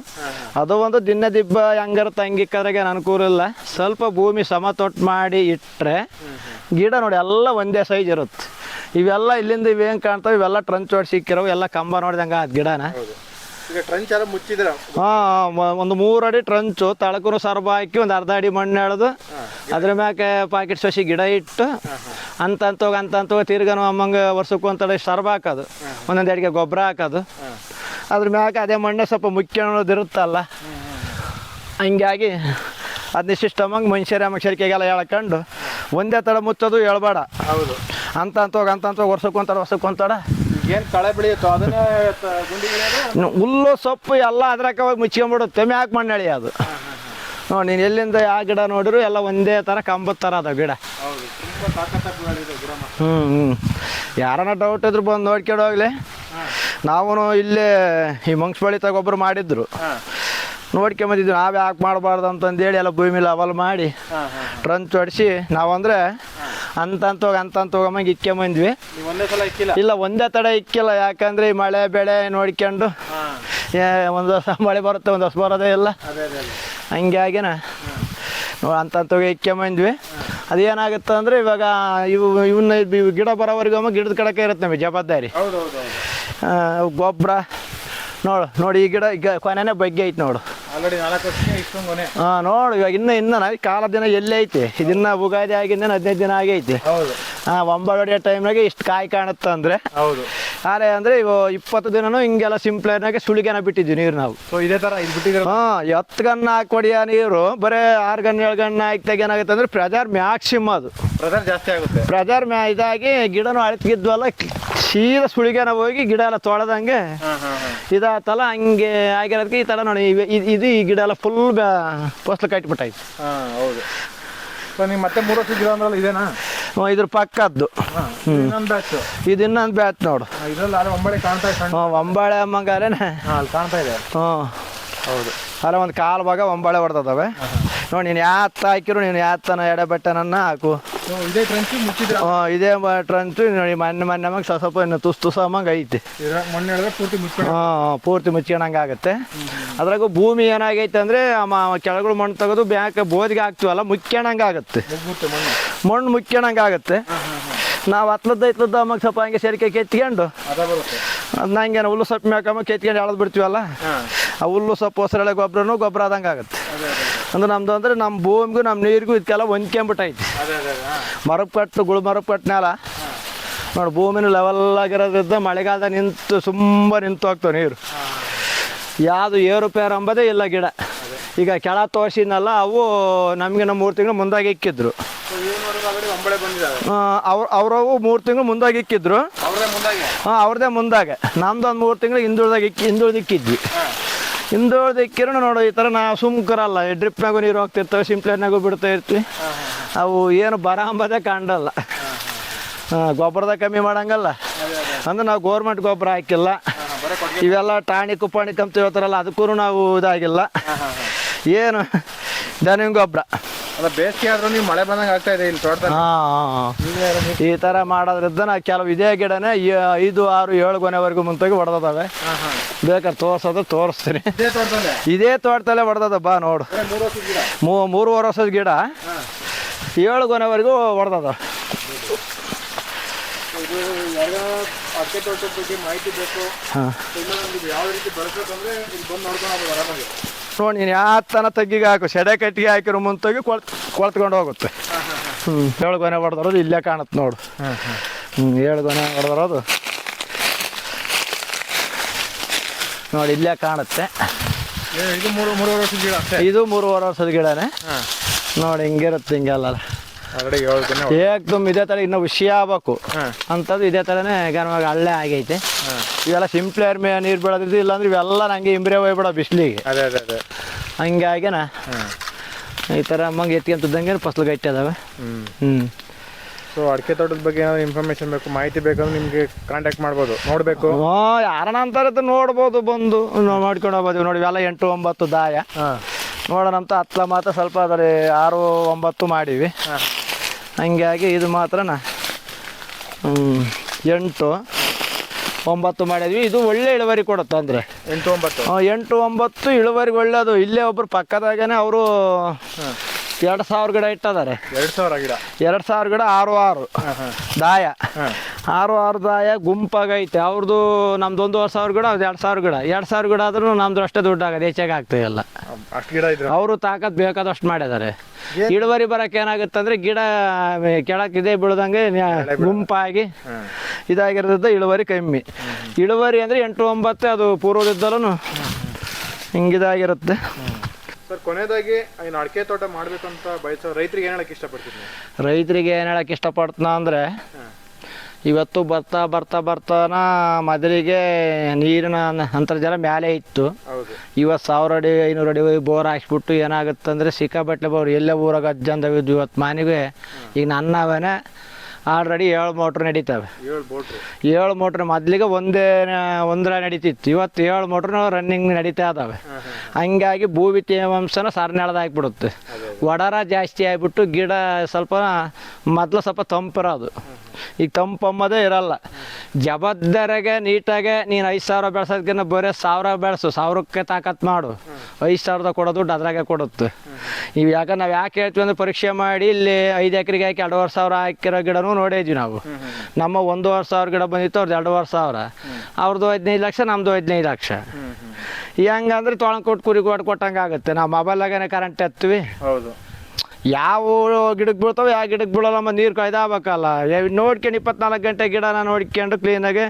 ಅದು ಒಂದು ದಿನ ದಿಬ್ಬ ಹೆಂಗಾರ ತಂಗಿಕ್ಕದ್ರಾಗ ಏನು ಅನುಕೂಲ ಇಲ್ಲ. ಸ್ವಲ್ಪ ಭೂಮಿ ಸಮತೋಟ ಮಾಡಿ ಇಟ್ಟರೆ ಗಿಡ ನೋಡಿ ಎಲ್ಲ ಒಂದೇ ಸೈಜ್ ಇರುತ್ತೆ. ಇವೆಲ್ಲ ಇಲ್ಲಿಂದ ಇವೇನು ಕಾಣ್ತಾವೆ? ಇವೆಲ್ಲ ಟ್ರಂಚ್ ಹೊಡೆ ಸಿಕ್ಕಿರೋ ಎಲ್ಲ ಕಂಬ ನೋಡ್ದಂಗೆ ಅದು ಗಿಡನ. ಹಾಂ ಒಂದು ಮೂರು ಅಡಿ ಟ್ರಂಚು ತಳಕುನು ಸರ್ಬ ಹಾಕಿ ಒಂದು ಅರ್ಧ ಅಡಿ ಮಣ್ಣು ಎಳೆದು ಅದ್ರ ಮ್ಯಾಕೆ ಪಾಕೆಟ್ ಸಸಿ ಗಿಡ ಇಟ್ಟು ಅಂತ ಹೋಗಿ ಅಂತ ಅಂತಂತೋಗ ತಿರ್ಗನು ಅಮ್ಮಂಗೆ ವರ್ಷಕ್ಕೆ ಒಂದು ಸರ್ಬ ಹಾಕೋದು. ಒಂದೊಂದು ಅಡಿಗೆ ಗೊಬ್ಬರ ಹಾಕೋದು. ಅದ್ರ ಮ್ಯಾಕೆ ಅದೇ ಮಣ್ಣೆ ಸ್ವಲ್ಪ ಮುಖ್ಯ ಅನ್ನೋದು ಇರುತ್ತಲ್ಲ. ಹಂಗಾಗಿ ಅದನ್ನ ಸಿಸ್ಟಮಾಗಿ ಮನುಷ್ಯರ ಮನುಷ್ಯರಿಗೆಲ್ಲ ಹೇಳ್ಕೊಂಡು ಒಂದೇ ತಡ ಮುಚ್ಚೋದು ಹೇಳ್ಬೇಡ ಹೌದು. ಅಂತ ಹೋಗಿ ಅಂತ ಅಂತೋಗ ವರ್ಷಕ್ಕೆ ವರ್ಷಕ್ಕೊಂತಾಡ ಏನ್ ಕಳೆ ಬೆಳೆಯುತ್ತೋ ಅದನ್ನೇ ತ- ಗುಂಡಿ ಗಿಡ ಹುಲ್ಲು ಸೊಪ್ಪು ಎಲ್ಲ ಅದ್ರಾಗ ಅವಾಗ ಮುಚ್ಕೊಂಬಿಡುತ್ತೆ ಹಾಕಿ ಮಣ್ಣಳಿ ಅದು. ನೋಡಿ ನೀನು ಎಲ್ಲಿಂದ ಯಾವ ಗಿಡ ನೋಡಿದ್ರು ಎಲ್ಲ ಒಂದೇ ಥರ ಕಂಬದ ಥರ ಅದಾವ ಗಿಡ. ಹೌದು ತುಂಬಾ ತಾಕತ್ತಾಗಿ ಬೆಳೆದಿದೆ ಗಿಡ ಮಾತ್ರ. ಹ್ಞೂ ಹ್ಞೂ. ಯಾರನ್ನ ಡೌಟ್ ಇದ್ರು ಬಂದು ನೋಡ್ಕೊಂಡು ಹೋಗ್ಲಿ. ನಾವು ಇಲ್ಲೇ ಈ ಮಂಗ್ಸ್ಬಳಿ ತಗೊಬ್ರು ಮಾಡಿದ್ರು. ಹಾ. ನೋಡ್ಕೊಂಬಂದಿದ್ವಿ ನಾವು ಯಾಕೆ ಮಾಡಬಾರ್ದು ಅಂತಂದೇಳಿ ಎಲ್ಲ ಭೂಮಿ ಲವಲ್ ಮಾಡಿ. ಹಾ ಹಾ ಟ್ರಂಚ್ ಹೊಡಿಸಿ ನಾವಂದ್ರೆ ಅಂತಂತೋಗ ಹೋಗಿ ಅಂತಂತ ಸಲ ಇಕ್ಕಿಲ್ಲ? ಇಲ್ಲ ಒಂದೇ ತಡ ಇಕ್ಕಿಲ್ಲ ಯಾಕಂದ್ರೆ ಈ ಮಳೆ ಬೆಳೆ ನೋಡ್ಕೊಂಡು ಒಂದು ವರ್ಷ ಮಳೆ ಬರುತ್ತೆ ಒಂದು ವರ್ಷ ಬರೋದೇ ಇಲ್ಲ. ಹಂಗಾಗಿನ ನೋಡಿ ಅಂತಂತೋಗಿ ಇಕ್ಕೊಂಬಂದ್ವಿ ಅದೇನಾಗುತ್ತೆ ಅಂದರೆ ಇವಾಗ ಇವು ಇವನ್ನ ಇವು ಗಿಡ ಬರೋವರೆಗೂ ಗಿಡದ ಕಡಕ ಇರುತ್ತೆ ನಮಗೆ ಜವಾಬ್ದಾರಿ. ಗೊಬ್ಬರ ನೋಡು ನೋಡಿ ಈ ಗಿಡ ಈಗ ಕೊನೆನೇ ಬಗ್ಗೆ ಐತೆ ನೋಡು. ಆಲ್ರೆಡಿ ನಾಲ್ಕು ವರ್ಷಕ್ಕೆ ಇಷ್ಟೊಂದು ಮನೆ ಹಾಂ ನೋಡು ಇವಾಗ ಇನ್ನ ಇನ್ನ ನಾ ಕಾಲ ದಿನ ಎಲ್ಲೇ ಐತಿ? ಇದನ್ನ ಉಗಾದಿ ಆಗಿಂದ ಹದಿನೈದು ದಿನ ಆಗೈತಿ. ಹೌದು. ಹಾಂ ಹೊಡೆಯೋ ಟೈಮ್ನಾಗೆ ಇಷ್ಟು ಕಾಯಿ ಕಾಣುತ್ತೆ ಅಂದ್ರೆ ಹೌದು. ಆದರೆ ಅಂದರೆ ಇವು ಇಪ್ಪತ್ತು ದಿನನೂ ಹಿಂಗೆಲ್ಲ ಸಿಂಪ್ಲೇರ್ನಾಗೆ ಸುಳಿಗೆನ ಬಿಟ್ಟಿದ್ವಿ ನೀರು ನಾವು. ಸೊ ಇದೇ ತರ ಇದು ಬಿಟ್ಟಿದ್ರು ಹಾಂ ಹತ್ತು ಗನ್ನ ಹಾಕಿ ಹೊಡಿಯೋ ನೀರು ಬರೀ ಆರು ಗನ್ನ ಏಳು ಗನ್ನ ಹಾಕಿದಾಗ ಏನಾಗುತ್ತೆ ಅಂದರೆ ಪ್ರಜಾರ್ ಮ್ಯಾಕ್ಸಿಮ್ ಅದು. ಪ್ರಜಾರ್ ಜಾಸ್ತಿ ಆಗುತ್ತೆ. ಪ್ರೆಜರ್ ಮ್ಯಾ ಇದಾಗಿ ಗಿಡನೂ ಅಳತಿದ್ವಲ್ಲ ಸೀದಾ ಸುಳಿಗೆನ ಹೋಗಿ ಗಿಡ ಎಲ್ಲ ತೊಳೆದಂಗೆ ಇದಾತಲ್ಲ ಹಂಗೆ ಆಗಿರೋದಕ್ಕೆ ಈ ಥರ ನೋಡಿ ಇದು ಈ ಗಿಡ ಎಲ್ಲ ಫುಲ್ ಬ್ಯಾ ಪೋಸ್ಲ ಕಟ್ಬಿಟ್ಟಾಯ್ತು. ಹಾ ಹೌದು. ಸೊ ನೀವು ಮತ್ತೆ ಮೂರು ವರ್ಷ ಗಿಡ ಅಂದ್ರಲ್ಲ ಇದೇನಾ? ಇದ್ರ ಪಕ್ಕದ್ದು. ಇನ್ನೊಂದು ಬ್ಯಾಚ್ ಇದು ಇನ್ನೊಂದು ಬ್ಯಾತ್ ನೋಡು. ಇದರಲ್ಲಿ ಆದ್ರೆ ಒಂಬಳೆ ಕಾಣ್ತಾ ಇದೆ ಸಣ್ಣ. ಹ್ಞೂ ಒಂಬಾಳೆ ಅಮ್ಮಂಗಾರೇನೆ ಹಾ ಅಲ್ಲಿ ಕಾಣ್ತಾ ಇದೆ. ಹ್ಞೂ ಹೌದು. ಅಲ್ಲ ಒಂದು ಕಾಲು ಭಾಗ ಒಂಬಳೆ ಹೊಡೆದವೆ ನೋಡಿ ನೀನು ಯಾತ್ತ ಹಾಕಿರು ನೀನು ಯಾತನ ಎಡೆ ಬೆಟ್ಟನನ್ನ ಹಾಕು ಇದೇ ಟ್ರಂಚು ಮುಚ್ಚಿದ್ರೆ? ಹ್ಞೂ ಇದೇ ಟ್ರಂಚು ನೋಡಿ ಮೊನ್ನೆ ಮೊನ್ನೆ ಮಗ ಸ್ವಲ್ಪ ಇನ್ನು ತುಸ್ ತುಸ ಅಮ್ಮಂಗೆ ಐತಿ ಮಣ್ಣು ಹೇಳಿದ್ರೆ ಪೂರ್ತಿ ಮುಚ್ಚಿ ಹಾಂ ಪೂರ್ತಿ ಮುಚ್ಕೊಳಂಗೆ ಆಗುತ್ತೆ. ಅದ್ರಾಗೂ ಭೂಮಿ ಏನಾಗೈತೆ ಅಂದರೆ ಕೆಳಗಳು ಮಣ್ಣು ತೆಗೆದು ಬ್ಯಾಕ್ ಬೋದಿಗೆ ಹಾಕ್ತೀವಲ್ಲ ಮುಚ್ಕೊಳಂಗೆ ಆಗುತ್ತೆ. ಮಣ್ಣು. ಮುಚ್ಕೊಳಂಗೆ ಆಗುತ್ತೆ. ನಾವು ಹತ್ಲದ್ದು ಐತ್ಲದ್ದು ಅಮ್ಮಗೆ ಸ್ವಲ್ಪ ಹಂಗೆ ಸೇರಿಕೆ ಕೆತ್ಕೊಂಡು ಅದನ್ನ ಹಂಗೆ ಹುಲ್ಲು ಸೊಪ್ಪು ಮೇಕಮ್ಮ ಕೆತ್ಕೊಂಡು ಎಳೆದು ಬಿಡ್ತೀವಲ್ಲ? ಆ ಹುಲ್ಲು ಸೊಪ್ಪು ಹೊಸರೆಳೆ ಗೊಬ್ಬರನು ಗೊಬ್ಬರ ಆದಂಗೆ ಆಗುತ್ತೆ. ಅದೇ ಅದೇ ಅಂದ್ರೆ ನಮ್ದು ಅಂದ್ರೆ ನಮ್ಮ ಭೂಮಿಗೂ ನಮ್ಮ ನೀರಿಗೂ ಇದಕ್ಕೆಲ್ಲ ಹೊಂದ್ಕೊಂಬಿಟ್ಟೈತಿ. ಮರಪಟ್ಟು ಮರಪ್ ಕಟ್ಟು ಗುಳು ಮರಪ್ ನೋಡಿ ಭೂಮಿನ ಲೆವೆಲ್ ಆಗಿರೋದ್ರಿಂದ ಮಳೆಗಾಲದ ನಿಂತು ತುಂಬ ನಿಂತು ಹೋಗ್ತಾವೆ ನೀರು. ಯಾವುದು ಏರುಪೇರು ಅಂಬೋದೇ ಇಲ್ಲ ಗಿಡ. ಈಗ ಕೆಳ ತೋರಿಸಿದ್ನಲ್ಲ ಅವು ನಮಗೆ ನಮ್ಮ ಮೂರು ತಿಂಗಳು ಮುಂದಾಗಿ ಇಕ್ಕಿದ್ರು. ಅವ್ರ ಅವರವು ಮೂರು ತಿಂಗಳು ಮುಂದಾಗಿ ಇಕ್ಕಿದ್ರು. ಅವ್ರದೇ ಮುಂದಾಗೆ? ಹಾಂ ಅವ್ರದೇ ಮುಂದಾಗೆ. ನಮ್ದು ಒಂದು ಮೂರು ತಿಂಗಳು ಹಿಂದುಳ್ದಾಗ ಇಕ್ಕಿ ಹಿಂದುಳಿದಿಕ್ಕಿದ್ವಿ ಇಕ್ಕಿದ್ವಿ. ಹಾ. ಹಿಂದುಳ್ದು ಇಕ್ಕಿರೋ ನೋಡು ಈ ಥರ ನಾವು ಸುಮ್ಕರಲ್ಲ ಡ್ರಿಪ್ನಾಗೂ ನೀರು ಹೋಗ್ತಿರ್ತವೆ ಸಿಂಪ್ಲೇರ್ನಾಗೂ ಬಿಡ್ತಾ ಇರ್ತೀವಿ. ಅವು ಏನು ಬರ ಅಂಬದೇ ಕಾಣಲ್ಲ ಹಾಂ. ಗೊಬ್ಬರದ ಕಮ್ಮಿ ಮಾಡಂಗಲ್ಲ. ಅಂದ್ರೆ ನಾವು ಗೋರ್ಮೆಂಟ್ ಗೊಬ್ಬರ ಹಾಕಿಲ್ಲ. ಇವೆಲ್ಲ ಟಾಣಿಕ್ ಕುಪ್ಪಾಣಿ ಅಂತ ಹೇಳ್ತಾರಲ್ಲ ಅದಕ್ಕೂ ನಾವು ಇದಾಗಿಲ್ಲ. ಏನು? ದನಿನ ಗೊಬ್ಬರ ಅಲ್ಲ ಬೇಸಿಗೆ ಆದ್ರೂ ನೀವು ಮಳೆ ಬಂದಂಗೆ ಆಗ್ತಾ ಇದೆ ಇಲ್ಲಿ ತೋಟದಲ್ಲಿ. ಹಾಂ ಈ ಥರ ಮಾಡೋದ್ರಿಂದ ನಾ ಕೆಲವು ಇದೇ ಗಿಡನೇ ಐದು ಆರು ಏಳು ಗೊನೆವರೆಗೂ ಮುಂತಾಗಿ ಹೊಡೆದವೆ ಬೇಕಾದ್ರೆ ತೋರ್ಸೋದು ತೋರಿಸ್ತೀನಿ. ಇದೇ ತೋಟದಲ್ಲೇ? ಹೊಡೆದದ ಬಾ ನೋಡು. ಮೂ ಮೂರುವರೆ ವರ್ಷದ ಗಿಡ. ಏಳು ಗೊನೆವರೆಗೂ ಹೊಡೆದದ ಇದು ಯಾರೋ ಅಡಿಕೆ ತೋಟದ ಬಗ್ಗೆ ಮಾಹಿತಿ ಬೇಕು. ಯಾವ ರೀತಿ ಬೆಳೆಸ್ಬೇಕಂದ್ರೆ ಇಲ್ಲಿ ಬಂದು ನೋಡ್ಕೊಂಡು ಆರಾಮಾಗಿ ನೋಡಿ ನೀನು ಯಾತನ ತಗ್ಗಿಗೆ ಹಾಕು. ಸೆಡೆ ಕಟ್ಟಿಗೆ ಹಾಕಿರೋ ಮುಂತಾಗಿ ಕೊಳ್ ಕೊಳ್ತ್ಕೊಂಡು ಹೋಗುತ್ತೆ. ಹ್ಞೂ ಏಳು ಗೊನೆ ಹೊಡೆದಿರೋದು ಇಲ್ಲೇ ಕಾಣುತ್ತೆ ನೋಡು. ಹ್ಮ್ ಹ್ಞೂ ಏಳು ಗೊನೆ ಹೊಡೆದಿರೋದು. ನೋಡಿ ಇಲ್ಲೇ ಕಾಣುತ್ತೆ. ಏ, ಇದು ಮೂರು ಮೂರುವರೆ ವರ್ಷದ ಗಿಡ ಇದು ಮೂರುವರೆ ವರ್ಷದ ಗಿಡನೇ. ನೋಡಿ ಹಿಂಗಿರುತ್ತೆ ಹಿಂಗೆಲ್ಲ. ಏಕ್ದಮ್ ಇದೇ ಥರ ಇನ್ನೂ ವಿಷಯ ಆಗ್ಬೇಕು. ಅಂತದ್ದು ಅಂಥದ್ದು ಇದೇ ಥರನೇ ಗನವಾಗಿ ಹಳ್ಳೆ ಆಗೈತೆ. ಇವೆಲ್ಲ ಸಿಂಪ್ಲೇರ್ ಮೇ ನೀರು ಬೀಳೋದಿದ್ದು ಇಲ್ಲಾಂದ್ರೆ ಇವೆಲ್ಲ ನಂಗೆ ಇಂಬ್ರೆ ಹೋಗ್ಬಿಡ ಬಿಸಿಲಿಗೆ. ಅದೇ ಅದೇ ಅದೇ. ಹಂಗಾಗಿನ ಈ ಥರ ಅಮ್ಮಂಗೆ ಎತ್ಕೊಂತಿದ್ದಂಗೆ ಫಸಲು ಗಟ್ಟಿ ಅದಾವೆ ಹ್ಞೂ ಸೊ ಅಡಿಕೆ ತೋಟದ ಬಗ್ಗೆ ಏನಾದ್ರು ಇನ್ಫಾರ್ಮೇಷನ್ ಬೇಕು ಮಾಹಿತಿ ಬೇಕಂದ್ರೆ ನಿಮಗೆ ಕಾಂಟ್ಯಾಕ್ಟ್ ಮಾಡ್ಬೋದು. ನೋಡಬೇಕು. ಹ್ಞೂ ಯಾರನ್ನ ಅಂತಾರದ್ದು ನೋಡ್ಬೋದು ಬಂದು. ನೋಡ್ಕೊಂಡು ಹೋಗ್ಬೋದು. ನೋಡಿ ಇವೆಲ್ಲ ಎಂಟು ಒಂಬತ್ತು ದಾಯ. ಹಾಂ. ನೋಡೋಣ ಅಂತ ಹತ್ತಲ ಮಾತ್ರ ಸ್ವಲ್ಪ ಅದರ ಆರು ಒಂಬತ್ತು ಮಾಡೀವಿ. ಹಂಗಾಗಿ ಇದು ಮಾತ್ರನ ಎಂಟು ಒಂಬತ್ತು ಮಾಡಿದ್ವಿ. ಇದು ಒಳ್ಳೆ ಇಳುವರಿ ಕೊಡುತ್ತೆ ಅಂದರೆ. ಎಂಟು ಒಂಬತ್ತು. ಎಂಟು ಒಂಬತ್ತು ಇಳುವರಿ ಒಳ್ಳೆಯದು ಇಲ್ಲೇ ಒಬ್ಬರು ಪಕ್ಕದಾಗನೇ ಅವರು ಎರಡು ಸಾವಿರ ಗಿಡ ಇಟ್ಟಿದ್ದಾರೆ. ಎರಡು ಸಾವಿರ ಗಿಡ. ಎರಡು ಸಾವಿರ ಗಿಡ ಆರು ಆರು. ದಾಯ. ಹಾಂ. ಆರು ಆರು ದಾಯ ಗುಂಪಾಗೈತೆ. ಅವ್ರದ್ದು ನಮ್ದು ಒಂದೂವರೆ ಸಾವಿರ ಗಿಡ ಅವ್ರದ್ದು ಎರಡು ಸಾವಿರ ಗಿಡ. ಎರಡು ಸಾವಿರ ಗಿಡ ಆದ್ರೂ ನಮ್ದು ಅಷ್ಟೇ ದುಡ್ಡು ಆಗೋದು ಹೆಚ್ಚಾಗಿ ಆಗ್ತಾ ಅಷ್ಟು ಗಿಡ ಇದ್ರೆ? ಅವರು ತಾಕತ್ ಬೇಕಾದಷ್ಟು ಮಾಡಿದ್ದಾರೆ. ಇಳುವರಿ ಬರಕ್ಕೆ ಏನಾಗುತ್ತೆ ಅಂದ್ರೆ ಗಿಡ ಕೆಳಕ್ಕೆ ಇದೇ ಬೀಳ್ದಂಗೆ ನ್ಯಾ- ಗುಂಪಾಗಿ ಇದಾಗಿರೋದ್ರಿಂದ ಇಳುವರಿ ಕಮ್ಮಿ. ಇಳುವರಿ ಅಂದ್ರೆ ಎಂಟು ಒಂಬತ್ತು ಅದು ಪೂರ್ವದಿದ್ದಲೂ ಹಿಂಗಿದಾಗಿರುತ್ತೆ. ಸರ್ ಕೊನೆಯದಾಗಿ ಇನ್ನು ಅಡಿಕೆ ತೋಟ ಮಾಡಬೇಕು ಅಂತ ಬಯಸೋ ರೈತರಿಗೆ ಏನು ಹೇಳಕ್ ಇಷ್ಟಪಡ್ತೀನಿ? ರೈತರಿಗೆ ಏನು ಹೇಳಕ್ಕೆ ಇಷ್ಟಪಡ್ತಾನ ಅಂದರೆ ಇವತ್ತು ಬರ್ತಾ ಬರ್ತಾ ಬರ್ತಾನ ಮೊದಲಿಗೆ ನೀರಿನ ಅಂತರ್ಜಲ ಮೇಲೆ ಇತ್ತು. ಇವತ್ತು ಸಾವಿರ ಅಡಿ ಐನೂರು ಅಡಿ ಬೋರ್ ಹಾಕ್ಸ್ಬಿಟ್ಟು ಏನಾಗುತ್ತೆ ಅಂದರೆ ಸಿಕ್ಕಾಬಟ್ಲೆ ಬೋರ್ ಎಲ್ಲೇ ಊರಾಗ ಅಜ್ಜಂದವಿದ್ದು ಇವತ್ತು ಮನೆಗೆ. ಈಗ ನನ್ನವನೇ ಆಲ್ರೆಡಿ ಏಳು ಮೋಟ್ರ್ ನಡೀತಾವೆ. ಏಳು ಮೋಟ್ರ್. ಮೊದಲಿಗೆ ಒಂದೇ ಒಂದರ ನಡೀತಿತ್ತು. ಇವತ್ತು ಏಳು ಮೋಟ್ರ್ ರನ್ನಿಂಗ್ ನಡೀತಾ ಹಾಂ ಹಂಗಾಗಿ ಭೂಮಿ ತೇವಾಂಶನ ಸರನೆಳ್ದಾಕ್ಬಿಡುತ್ತೆ ಅದೇ. ಒಡರ ಜಾಸ್ತಿ ಆಗಿಬಿಟ್ಟು ಗಿಡ ಸ್ವಲ್ಪ ಮೊದಲು ಸ್ವಲ್ಪ ತಂಪಿರೋದು. ಈಗ ತಂಪು ಅಂಬೋದೇ ಇರಲ್ಲ. ಜವಾಬ್ದಾರಿಗೆ ನೀಟಾಗೆ ನೀನು ಐದು ಸಾವಿರ ಬೆಳ್ಸೋದಕ್ಕಿಂತ ಬರೀ ಸಾವಿರ ಬೆಳೆಸು, ಸಾವಿರಕ್ಕೆ ತಾಕತ್ ಮಾಡು. ಐದು ಸಾವಿರದ ಕೊಡೋ ದುಡ್ಡು ಅದ್ರಾಗೆ ಕೊಡುತ್ತೆ. ಇವು ಯಾಕೆ ನಾವು ಯಾಕೆ ಹೇಳ್ತೀವಿ ಅಂದ್ರೆ ಪರೀಕ್ಷೆ ಮಾಡಿ ಇಲ್ಲಿ ಐದು ಎಕರೆಗೆ ಹಾಕಿ ಎರಡುವರೆ ಸಾವಿರ ಹಾಕಿರೋ ಗಿಡನೂ ನೋಡಿದ್ವಿ ನಾವು. ನಮ್ಮ ಒಂದೂವರೆ ಸಾವಿರ ಗಿಡ ಬಂದಿತ್ತು ಅವ್ರದ್ದು ಎರಡುವರೆ ಸಾವಿರ. ಅವ್ರದ್ದು ಹದಿನೈದು ಲಕ್ಷ ನಮ್ಮದು ಹದಿನೈದು ಲಕ್ಷ. ಹೆಂಗಂದ್ರೆ ತೊಳಂಗೆ ಕೊಟ್ಟು ಕುರಿ ಕೊಟ್ಟು ಕೊಟ್ಟಂಗೆ ಆಗುತ್ತೆ. ನಾವು ಮೊಬೈಲಾಗೇನೆ ಕರೆಂಟ್ ಎತ್ತೀವಿ. ಹೌದು. ಯಾವ ಗಿಡಕ್ಕೆ ಬೀಳ್ತಾವೆ ಯಾವ ಗಿಡಕ್ಕೆ ಬೀಳಲ್ಲ ಮತ್ತು ನೀರು ಕಾಯ್ದಾಗಬೇಕಲ್ಲ ನೋಡ್ಕೊಂಡು ಇಪ್ಪತ್ನಾಲ್ಕು ಗಂಟೆ ಗಿಡನ ನೋಡ್ಕೊಂಡು ಕ್ಲೀನಾಗಿ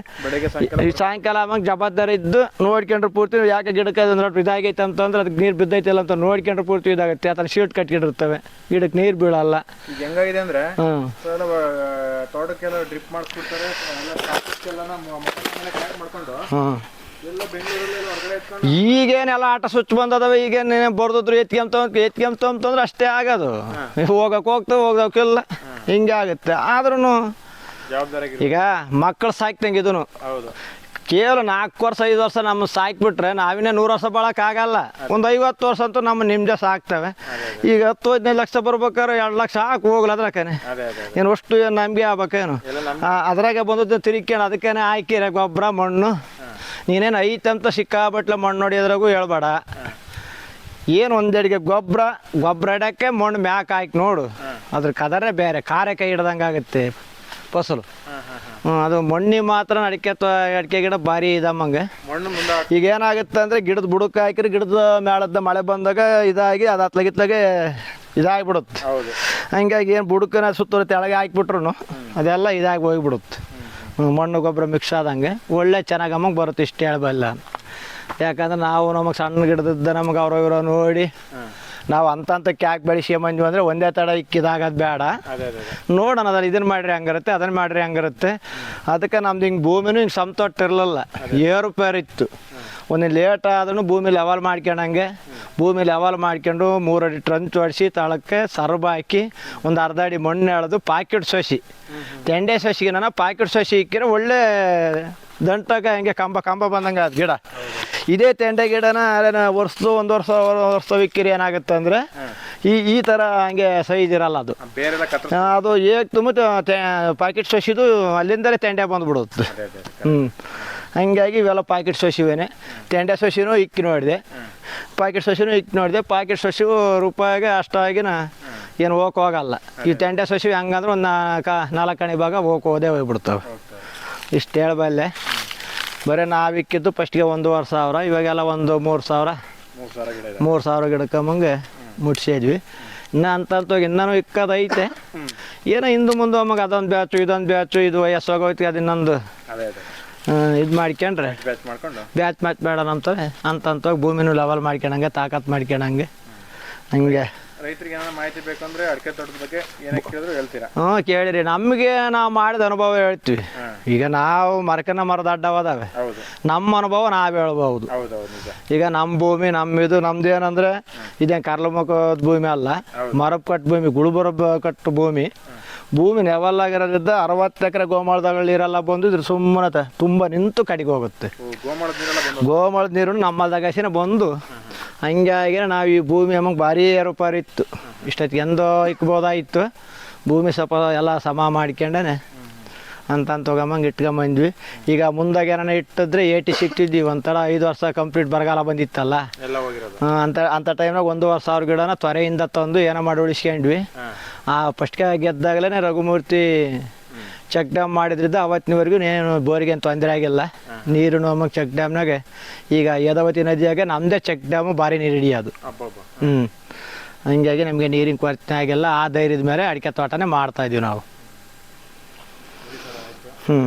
ಸಾಯಂಕಾಲ ಆವಾಗ ಜವಾಬ್ದಾರಿ ಇದ್ದು ನೋಡ್ಕೊಂಡ್ರೆ ಪೂರ್ತಿ ಯಾಕೆ ಗಿಡಕ್ಕೆ ಅದು ನೋಡಿ ಇದಾಗೈತೆ ಅಂತಂದ್ರೆ ಅದಕ್ಕೆ ನೀರು ಬಿದ್ದೈತಿಲ್ಲ ಅಂತ ನೋಡ್ಕೊಂಡ್ರೆ ಪೂರ್ತಿ ಇದಾಗುತ್ತೆ. ಅದನ್ನ ಶೀಟ್ ಕಟ್ಕೊಂಡಿರ್ತವೆ. ಗಿಡಕ್ಕೆ ನೀರು ಬೀಳಲ್ಲ. ಹೆಂಗಾಗಿದೆ ಅಂದ್ರೆ ತೋಟಕ್ಕೆಲ್ಲ ಡ್ರಿಪ್ ಮಾಡಿಸ್ಬಿಡ್ತಾರೆ ಮಾಡ್ಕೊಂಡು ಈಗೇನೆಲ್ಲ ಆಟ ಸ್ವಿಚ್ ಬಂದದವ ಈಗೇನು ಬರ್ದಿದ್ರು ಎತ್ಕೊಂತ ಎತ್ಕೊಂತ ಅಂತಂದ್ರೆ ಅಷ್ಟೇ ಆಗೋದು. ಹೋಗಕ್ಕೆ ಹೋಗ್ತಾ ಹೋಗೋಕ್ಕಿಲ್ಲ ಹಿಂಗೆ ಆಗುತ್ತೆ. ಆದ್ರೂ ಈಗ ಮಕ್ಕಳು ಸಾಕ್ತಂಗೆ ಇದನ್ನು ಕೇವಲ ನಾಲ್ಕು ವರ್ಷ ಐದು ವರ್ಷ ನಮ್ಮ ಸಾಕ್ಬಿಟ್ರೆ ನಾವಿನ್ನೇ ನೂರು ವರ್ಷ ಬಾಳಕ್ಕಾಗಲ್ಲ ಒಂದು ಐವತ್ತು ವರ್ಷ ಅಂತೂ ನಮ್ಮ ನಿಮ್ದೆ ಸಾಕ್ತವೆ. ಈಗ ಹತ್ತು ಹದಿನೈದು ಲಕ್ಷ ಬರ್ಬೇಕಾದ್ರೆ ಎರಡು ಲಕ್ಷ ಹಾಕಿ ಹೋಗ್ಲ ಅದ್ರಕ್ಕೇನೆ ಅದೇ ಅದೇ ಏನು ಅಷ್ಟು ಏನು ನಮಗೆ ಆಗ್ಬೇಕೇನು? ಅದ್ರಾಗೆ ಬಂದದ್ದು ತಿರುಗ್ಕೊಂಡು ಅದಕ್ಕೇನೆ ಹಾಕಿರ ಗೊಬ್ಬರ ಮಣ್ಣು. ನೀನೇನು ಐತಂತ ಸಿಕ್ಕಾಬಟ್ಲೆ ಮಣ್ಣು ನೋಡಿದ್ರಾಗೂ ಹೇಳ್ಬೇಡ. ಏನು ಒಂದೆಡೆಗೆ ಗೊಬ್ಬರ ಗೊಬ್ಬರ ಇಡೋಕ್ಕೆ ಮಣ್ಣು ಮ್ಯಾಕ್ ಹಾಕಿ ನೋಡು. ಅದ್ರ ಕದರೇ ಬೇರೆ ಕಾರೆ ಕೈ ಹಿಡ್ದಂಗೆ ಆಗುತ್ತೆ. ಫಸಲು. ಅದು ಮಣ್ಣಿ ಮಾತ್ರ ಅಡಿಕೆ ಅಡಿಕೆ ಗಿಡ ಭಾರಿ ಇದಮ್ಮಂಗೆ ಈಗ ಏನಾಗುತ್ತೆ ಅಂದರೆ ಗಿಡದ ಬುಡಕ್ಕೆ ಹಾಕಿದ್ರೆ ಗಿಡದ ಮೇಳದ ಮಳೆ ಬಂದಾಗ ಇದಾಗಿ ಅದು ಹತ್ಲಾಗಿತ್ಲಾಗೆ ಇದಾಗಿಬಿಡುತ್ತೆ. ಹಂಗಾಗಿ ಏನು ಬುಡಕನ ಸುತ್ತಲೂ ತೆಳಗೆ ಹಾಕಿಬಿಟ್ರು ಅದೆಲ್ಲ ಇದಾಗಿ ಹೋಗಿಬಿಡುತ್ತೆ. ಮಣ್ಣು ಗೊಬ್ಬರ ಮಿಕ್ಸ್ ಆದಂಗೆ ಒಳ್ಳೆ ಚೆನ್ನಾಗಿ ಅಮ್ಮಂಗೆ ಬರುತ್ತೆ ಇಷ್ಟು ಹೇಳ್ಬಲ್ಲ. ಯಾಕಂದ್ರೆ ನಾವು ನಮಗೆ ಸಣ್ಣ ಗಿಡದಿದ್ದ ನಮಗೆ ಅವ್ರ ಇವ್ರ ನೋಡಿ ನಾವು ಅಂತಂತ ಕ್ಯಾಕ್ ಬೆಳೆಸಿ ಮಂಜು ಅಂದರೆ ಒಂದೇ ತಡ ಇಕ್ಕಿದಾಗದು ಬೇಡ. ನೋಡೋಣ ಅದನ್ನು ಇದನ್ನು ಮಾಡ್ರಿ ಹಂಗಿರುತ್ತೆ ಅದನ್ನ ಮಾಡ್ರಿ ಹಂಗಿರುತ್ತೆ. ಅದಕ್ಕೆ ನಮ್ದು ಹಿಂಗೆ ಭೂಮಿನೂ ಹಿಂಗೆ ಸಂತೋಟ ಇರಲಿಲ್ಲ ಏರುಪೇರಿತ್ತು. ಒಂದು ಲೇಟ್ ಆದ್ರೂ ಭೂಮಿ ಲೆವೆಲ್ ಮಾಡ್ಕೊಂಡಂಗೆ ಭೂಮಿ ಲೆವಲ್ ಮಾಡ್ಕೊಂಡು ಮೂರಡಿ ಅಡಿ ಟ್ರಂಚ್ ಹೊಡಿಸಿ ತಳಕ್ಕೆ ಸರ್ಬ ಹಾಕಿ ಒಂದು ಅರ್ಧ ಅಡಿ ಮಣ್ಣು ಎಳೆದು ಪಾಕೆಟ್ ಸಸಿ. ತೆಂಡೆ ಸಸಿಗೆ ನಾನು ಪಾಕೆಟ್ ಸಸಿ ಇಕ್ಕಿದ್ರೆ ಒಳ್ಳೆ ದಂಟಾಗ ಹಂಗೆ ಕಂಬ ಕಂಬ ಬಂದಂಗೆ ಅದು ಗಿಡ. ಇದೇ ತೆಂಡೆ ಗಿಡನ ಅದೇನ ವರ್ಷದ ಒಂದು ವರ್ಷ ವರ್ಷ ಇಕ್ಕಿರಿ ಏನಾಗುತ್ತೆ ಅಂದರೆ ಈ ಈ ಥರ ಹಂಗೆ ಸೈಜ್ ಇರಲ್ಲ ಅದು. ಅದು ಏಕ್ ತುಂಬ ಪಾಕೆಟ್ ಸಸಿದು ಅಲ್ಲಿಂದಲೇ ತೆಂಡೆ ಬಂದ್ಬಿಡುತ್ತೆ. ಹ್ಞೂ ಹಂಗಾಗಿ ಇವೆಲ್ಲ ಪಾಕೆಟ್ ಸೊಸಿವೇನೆ. ತೆಂಡೆ ಸಸಿನೂ ಇಕ್ಕಿ ನೋಡಿದೆ. ಪಾಕೆಟ್ ಸಸಿನೂ ಇಕ್ಕಿ ನೋಡಿದೆ. ಪಾಕೆಟ್ ಸಸಿವು ರೂಪಾಯಿಗೆ ಅಷ್ಟಾಗಿನ ಏನು ಹೋಗಕ್ಕೆ ಹೋಗಲ್ಲ. ಈ ತೆಂಡೆ ಸಸಿ ಹಂಗಂದ್ರೆ ಒಂದು ನಾಲ್ಕು ಕಣಿ ಭಾಗ ಹೋಗಕ್ಕೆ ಹೋದೇ ಹೋಗ್ಬಿಡ್ತವೆ. ಇಷ್ಟು ಹೇಳಬಲ್ಲೆ. ಬರೀ ನಾವು ಇಕ್ಕಿದ್ದು ಫಸ್ಟ್ಗೆ ಒಂದೂವರೆ ಸಾವಿರ ಇವಾಗೆಲ್ಲ ಒಂದು ಮೂರು ಸಾವಿರ. ಮೂರು ಸಾವಿರ ಗಿಡಕ್ಕೆ ಮುಂಗೆ ಮೂರು ಸಾವಿರ ಗಿಡಕ್ಕಮ್ಮಂಗೆ ಮುಟ್ಸಿದ್ವಿ. ಇನ್ನು ಅಂತಂತೋಗಿ ಇನ್ನೂ ಇಕ್ಕದೈತೆ. ಏನೋ ಹಿಂದೆ ಮುಂದೆ ಅಮ್ಮಗೆ ಅದೊಂದು ಬ್ಯಾಚು ಇದೊಂದು ಬ್ಯಾಚು ಇದು ವಯಸ್ಸೋಗೋಯ್ತು ಅದು ಇನ್ನೊಂದು. ಅದೇ ಅದೇ. ಇದು ಮಾಡ್ಕೊಂಡ್ರೆ. ಬ್ಯಾಚ್ ಮಾಡ್ಕೊಂಡು? ಬ್ಯಾಚ್ ಮ್ಯಾಚ್ ಬೇಡ ಅಂತ ಅಂತ ಭೂಮಿನೂ ಲೆವೆಲ್ ಮಾಡ್ಕೊಂಡಂಗೆ ತಾಕತ್ ಮಾಡ್ಕೊಂಡಂಗೆ. ಹಂಗೆ. ರೈತರಿಗೆ ಏನಾದ್ರು ಮಾಹಿತಿ ಬೇಕಂದ್ರೆ ಅಡಿಕೆ ತೋಟದ ಬಗ್ಗೆ ಏನಕ್ಕೆ ಕೇಳಿದ್ರು ಹೇಳ್ತೀರಾ? ಹ್ಞೂ ಕೇಳಿರಿ. ನಮಗೆ ನಾವು ಮಾಡಿದ ಅನುಭವ ಹೇಳ್ತೀವಿ. ಈಗ ನಾವು ಮರಕನ ಮರದ ಅಡ್ಡವಾದವೆ. ಹೌದು. ನಮ್ಮ ಅನುಭವ ನಾವು ಹೇಳ್ಬಹುದು. ಹೌದು ಹೌದು ಈಗ ನಮ್ಮ ಭೂಮಿ ನಮ್ಮ ಇದು ನಮ್ದು ಏನಂದ್ರೆ ಇದೇನು ಕರ್ಲಮುಖದ ಭೂಮಿ ಅಲ್ಲ. ಮರಪ್ ಕಟ್ ಭೂಮಿ ಗುಳುಬರ ಕಟ್ಟು ಭೂಮಿ. ಭೂಮಿ ನೆವಲ್ಲಾಗಿರೋದ್ರಿಂದ ಆಗಿರೋದ್ರಿಂದ ಅರವತ್ತು ಎಕರೆ ಗೋಮಾಳದಾಗ ನೀರೆಲ್ಲ ಬಂದು ಇದ್ರ ಸುಮ್ಮನೆ ತುಂಬ ನಿಂತು ಕಡಿಗೆ ಹೋಗುತ್ತೆ. ಗೋಮಾಳದ ನೀರು ನಮ್ಮಲ್ದಾಗಸಿನ ಬಂದು ಹಂಗಾಗಿ ನಾವು ಈ ಭೂಮಿ ನಮಗೆ ಭಾರಿ ಏರುಪಾರು ಇತ್ತು. ಇಷ್ಟೊತ್ತಿಗೆ ಎಂದೋ ಇಕ್ಬೋದಾಯಿತ್ತು ಭೂಮಿ ಸ್ವಲ್ಪ ಎಲ್ಲ ಸಮ ಮಾಡ್ಕೊಂಡೇ ಅಂತಂತ ತೊಗೊಂಬಂಗೆ ಇಟ್ಕೊಂಬಂದ್ವಿ. ಈಗ ಮುಂದಾಗ ಏನಾರ ಇಟ್ಟಿದ್ರೆ ಏಟಿ ಸಿಕ್ತಿದ್ವಿ ಒಂಥರ ಐದು ವರ್ಷ ಕಂಪ್ಲೀಟ್ ಬರಗಾಲ ಬಂದಿತ್ತಲ್ಲ. ಅಂತ ಅಂಥ ಟೈಮ್ನಾಗ ವರ್ಷ ಸಾವಿರ ಗಿಡನ ತ್ವರೆಯಿಂದ ತಂದು ಏನೋ ಮಾಡಿ ಉಳಿಸ್ಕೊಂಡ್ವಿ. ಆ ಫಸ್ಟ್ಗೆ ಗೆದ್ದಾಗಲೇ ರಘುಮೂರ್ತಿ ಚೆಕ್ ಡ್ಯಾಮ್ ಮಾಡಿದ್ರಿಂದ ಅವತ್ತಿನವರೆಗೂ ಏನು ಬೋರಿಗೆ ಏನು ತೊಂದರೆ ಆಗಿಲ್ಲ. ನೀರು ನಮಗೆ ಚೆಕ್ ಡ್ಯಾಮ್ನಾಗೆ ಈಗ ಯದಾವತಿ ನದಿಯಾಗೆ ನಮ್ಮದೇ ಚೆಕ್ ಡ್ಯಾಮು ಭಾರಿ ನೀರು ಹಿಡಿಯೋದು. ಹ್ಞೂ ಹಂಗಾಗಿ ನಮಗೆ ನೀರಿನ ಕೊರತೆ ಆಗಿಲ್ಲ. ಆ ಧೈರ್ಯದ ಮೇಲೆ ಅಡಿಕೆ ತೋಟನೇ ಮಾಡ್ತಾ ಇದೀವಿ ನಾವು. ಹ್ಞೂ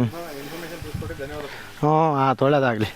ಹಾಂ ಆತು ಒಳ್ಳೇದಾಗಲಿ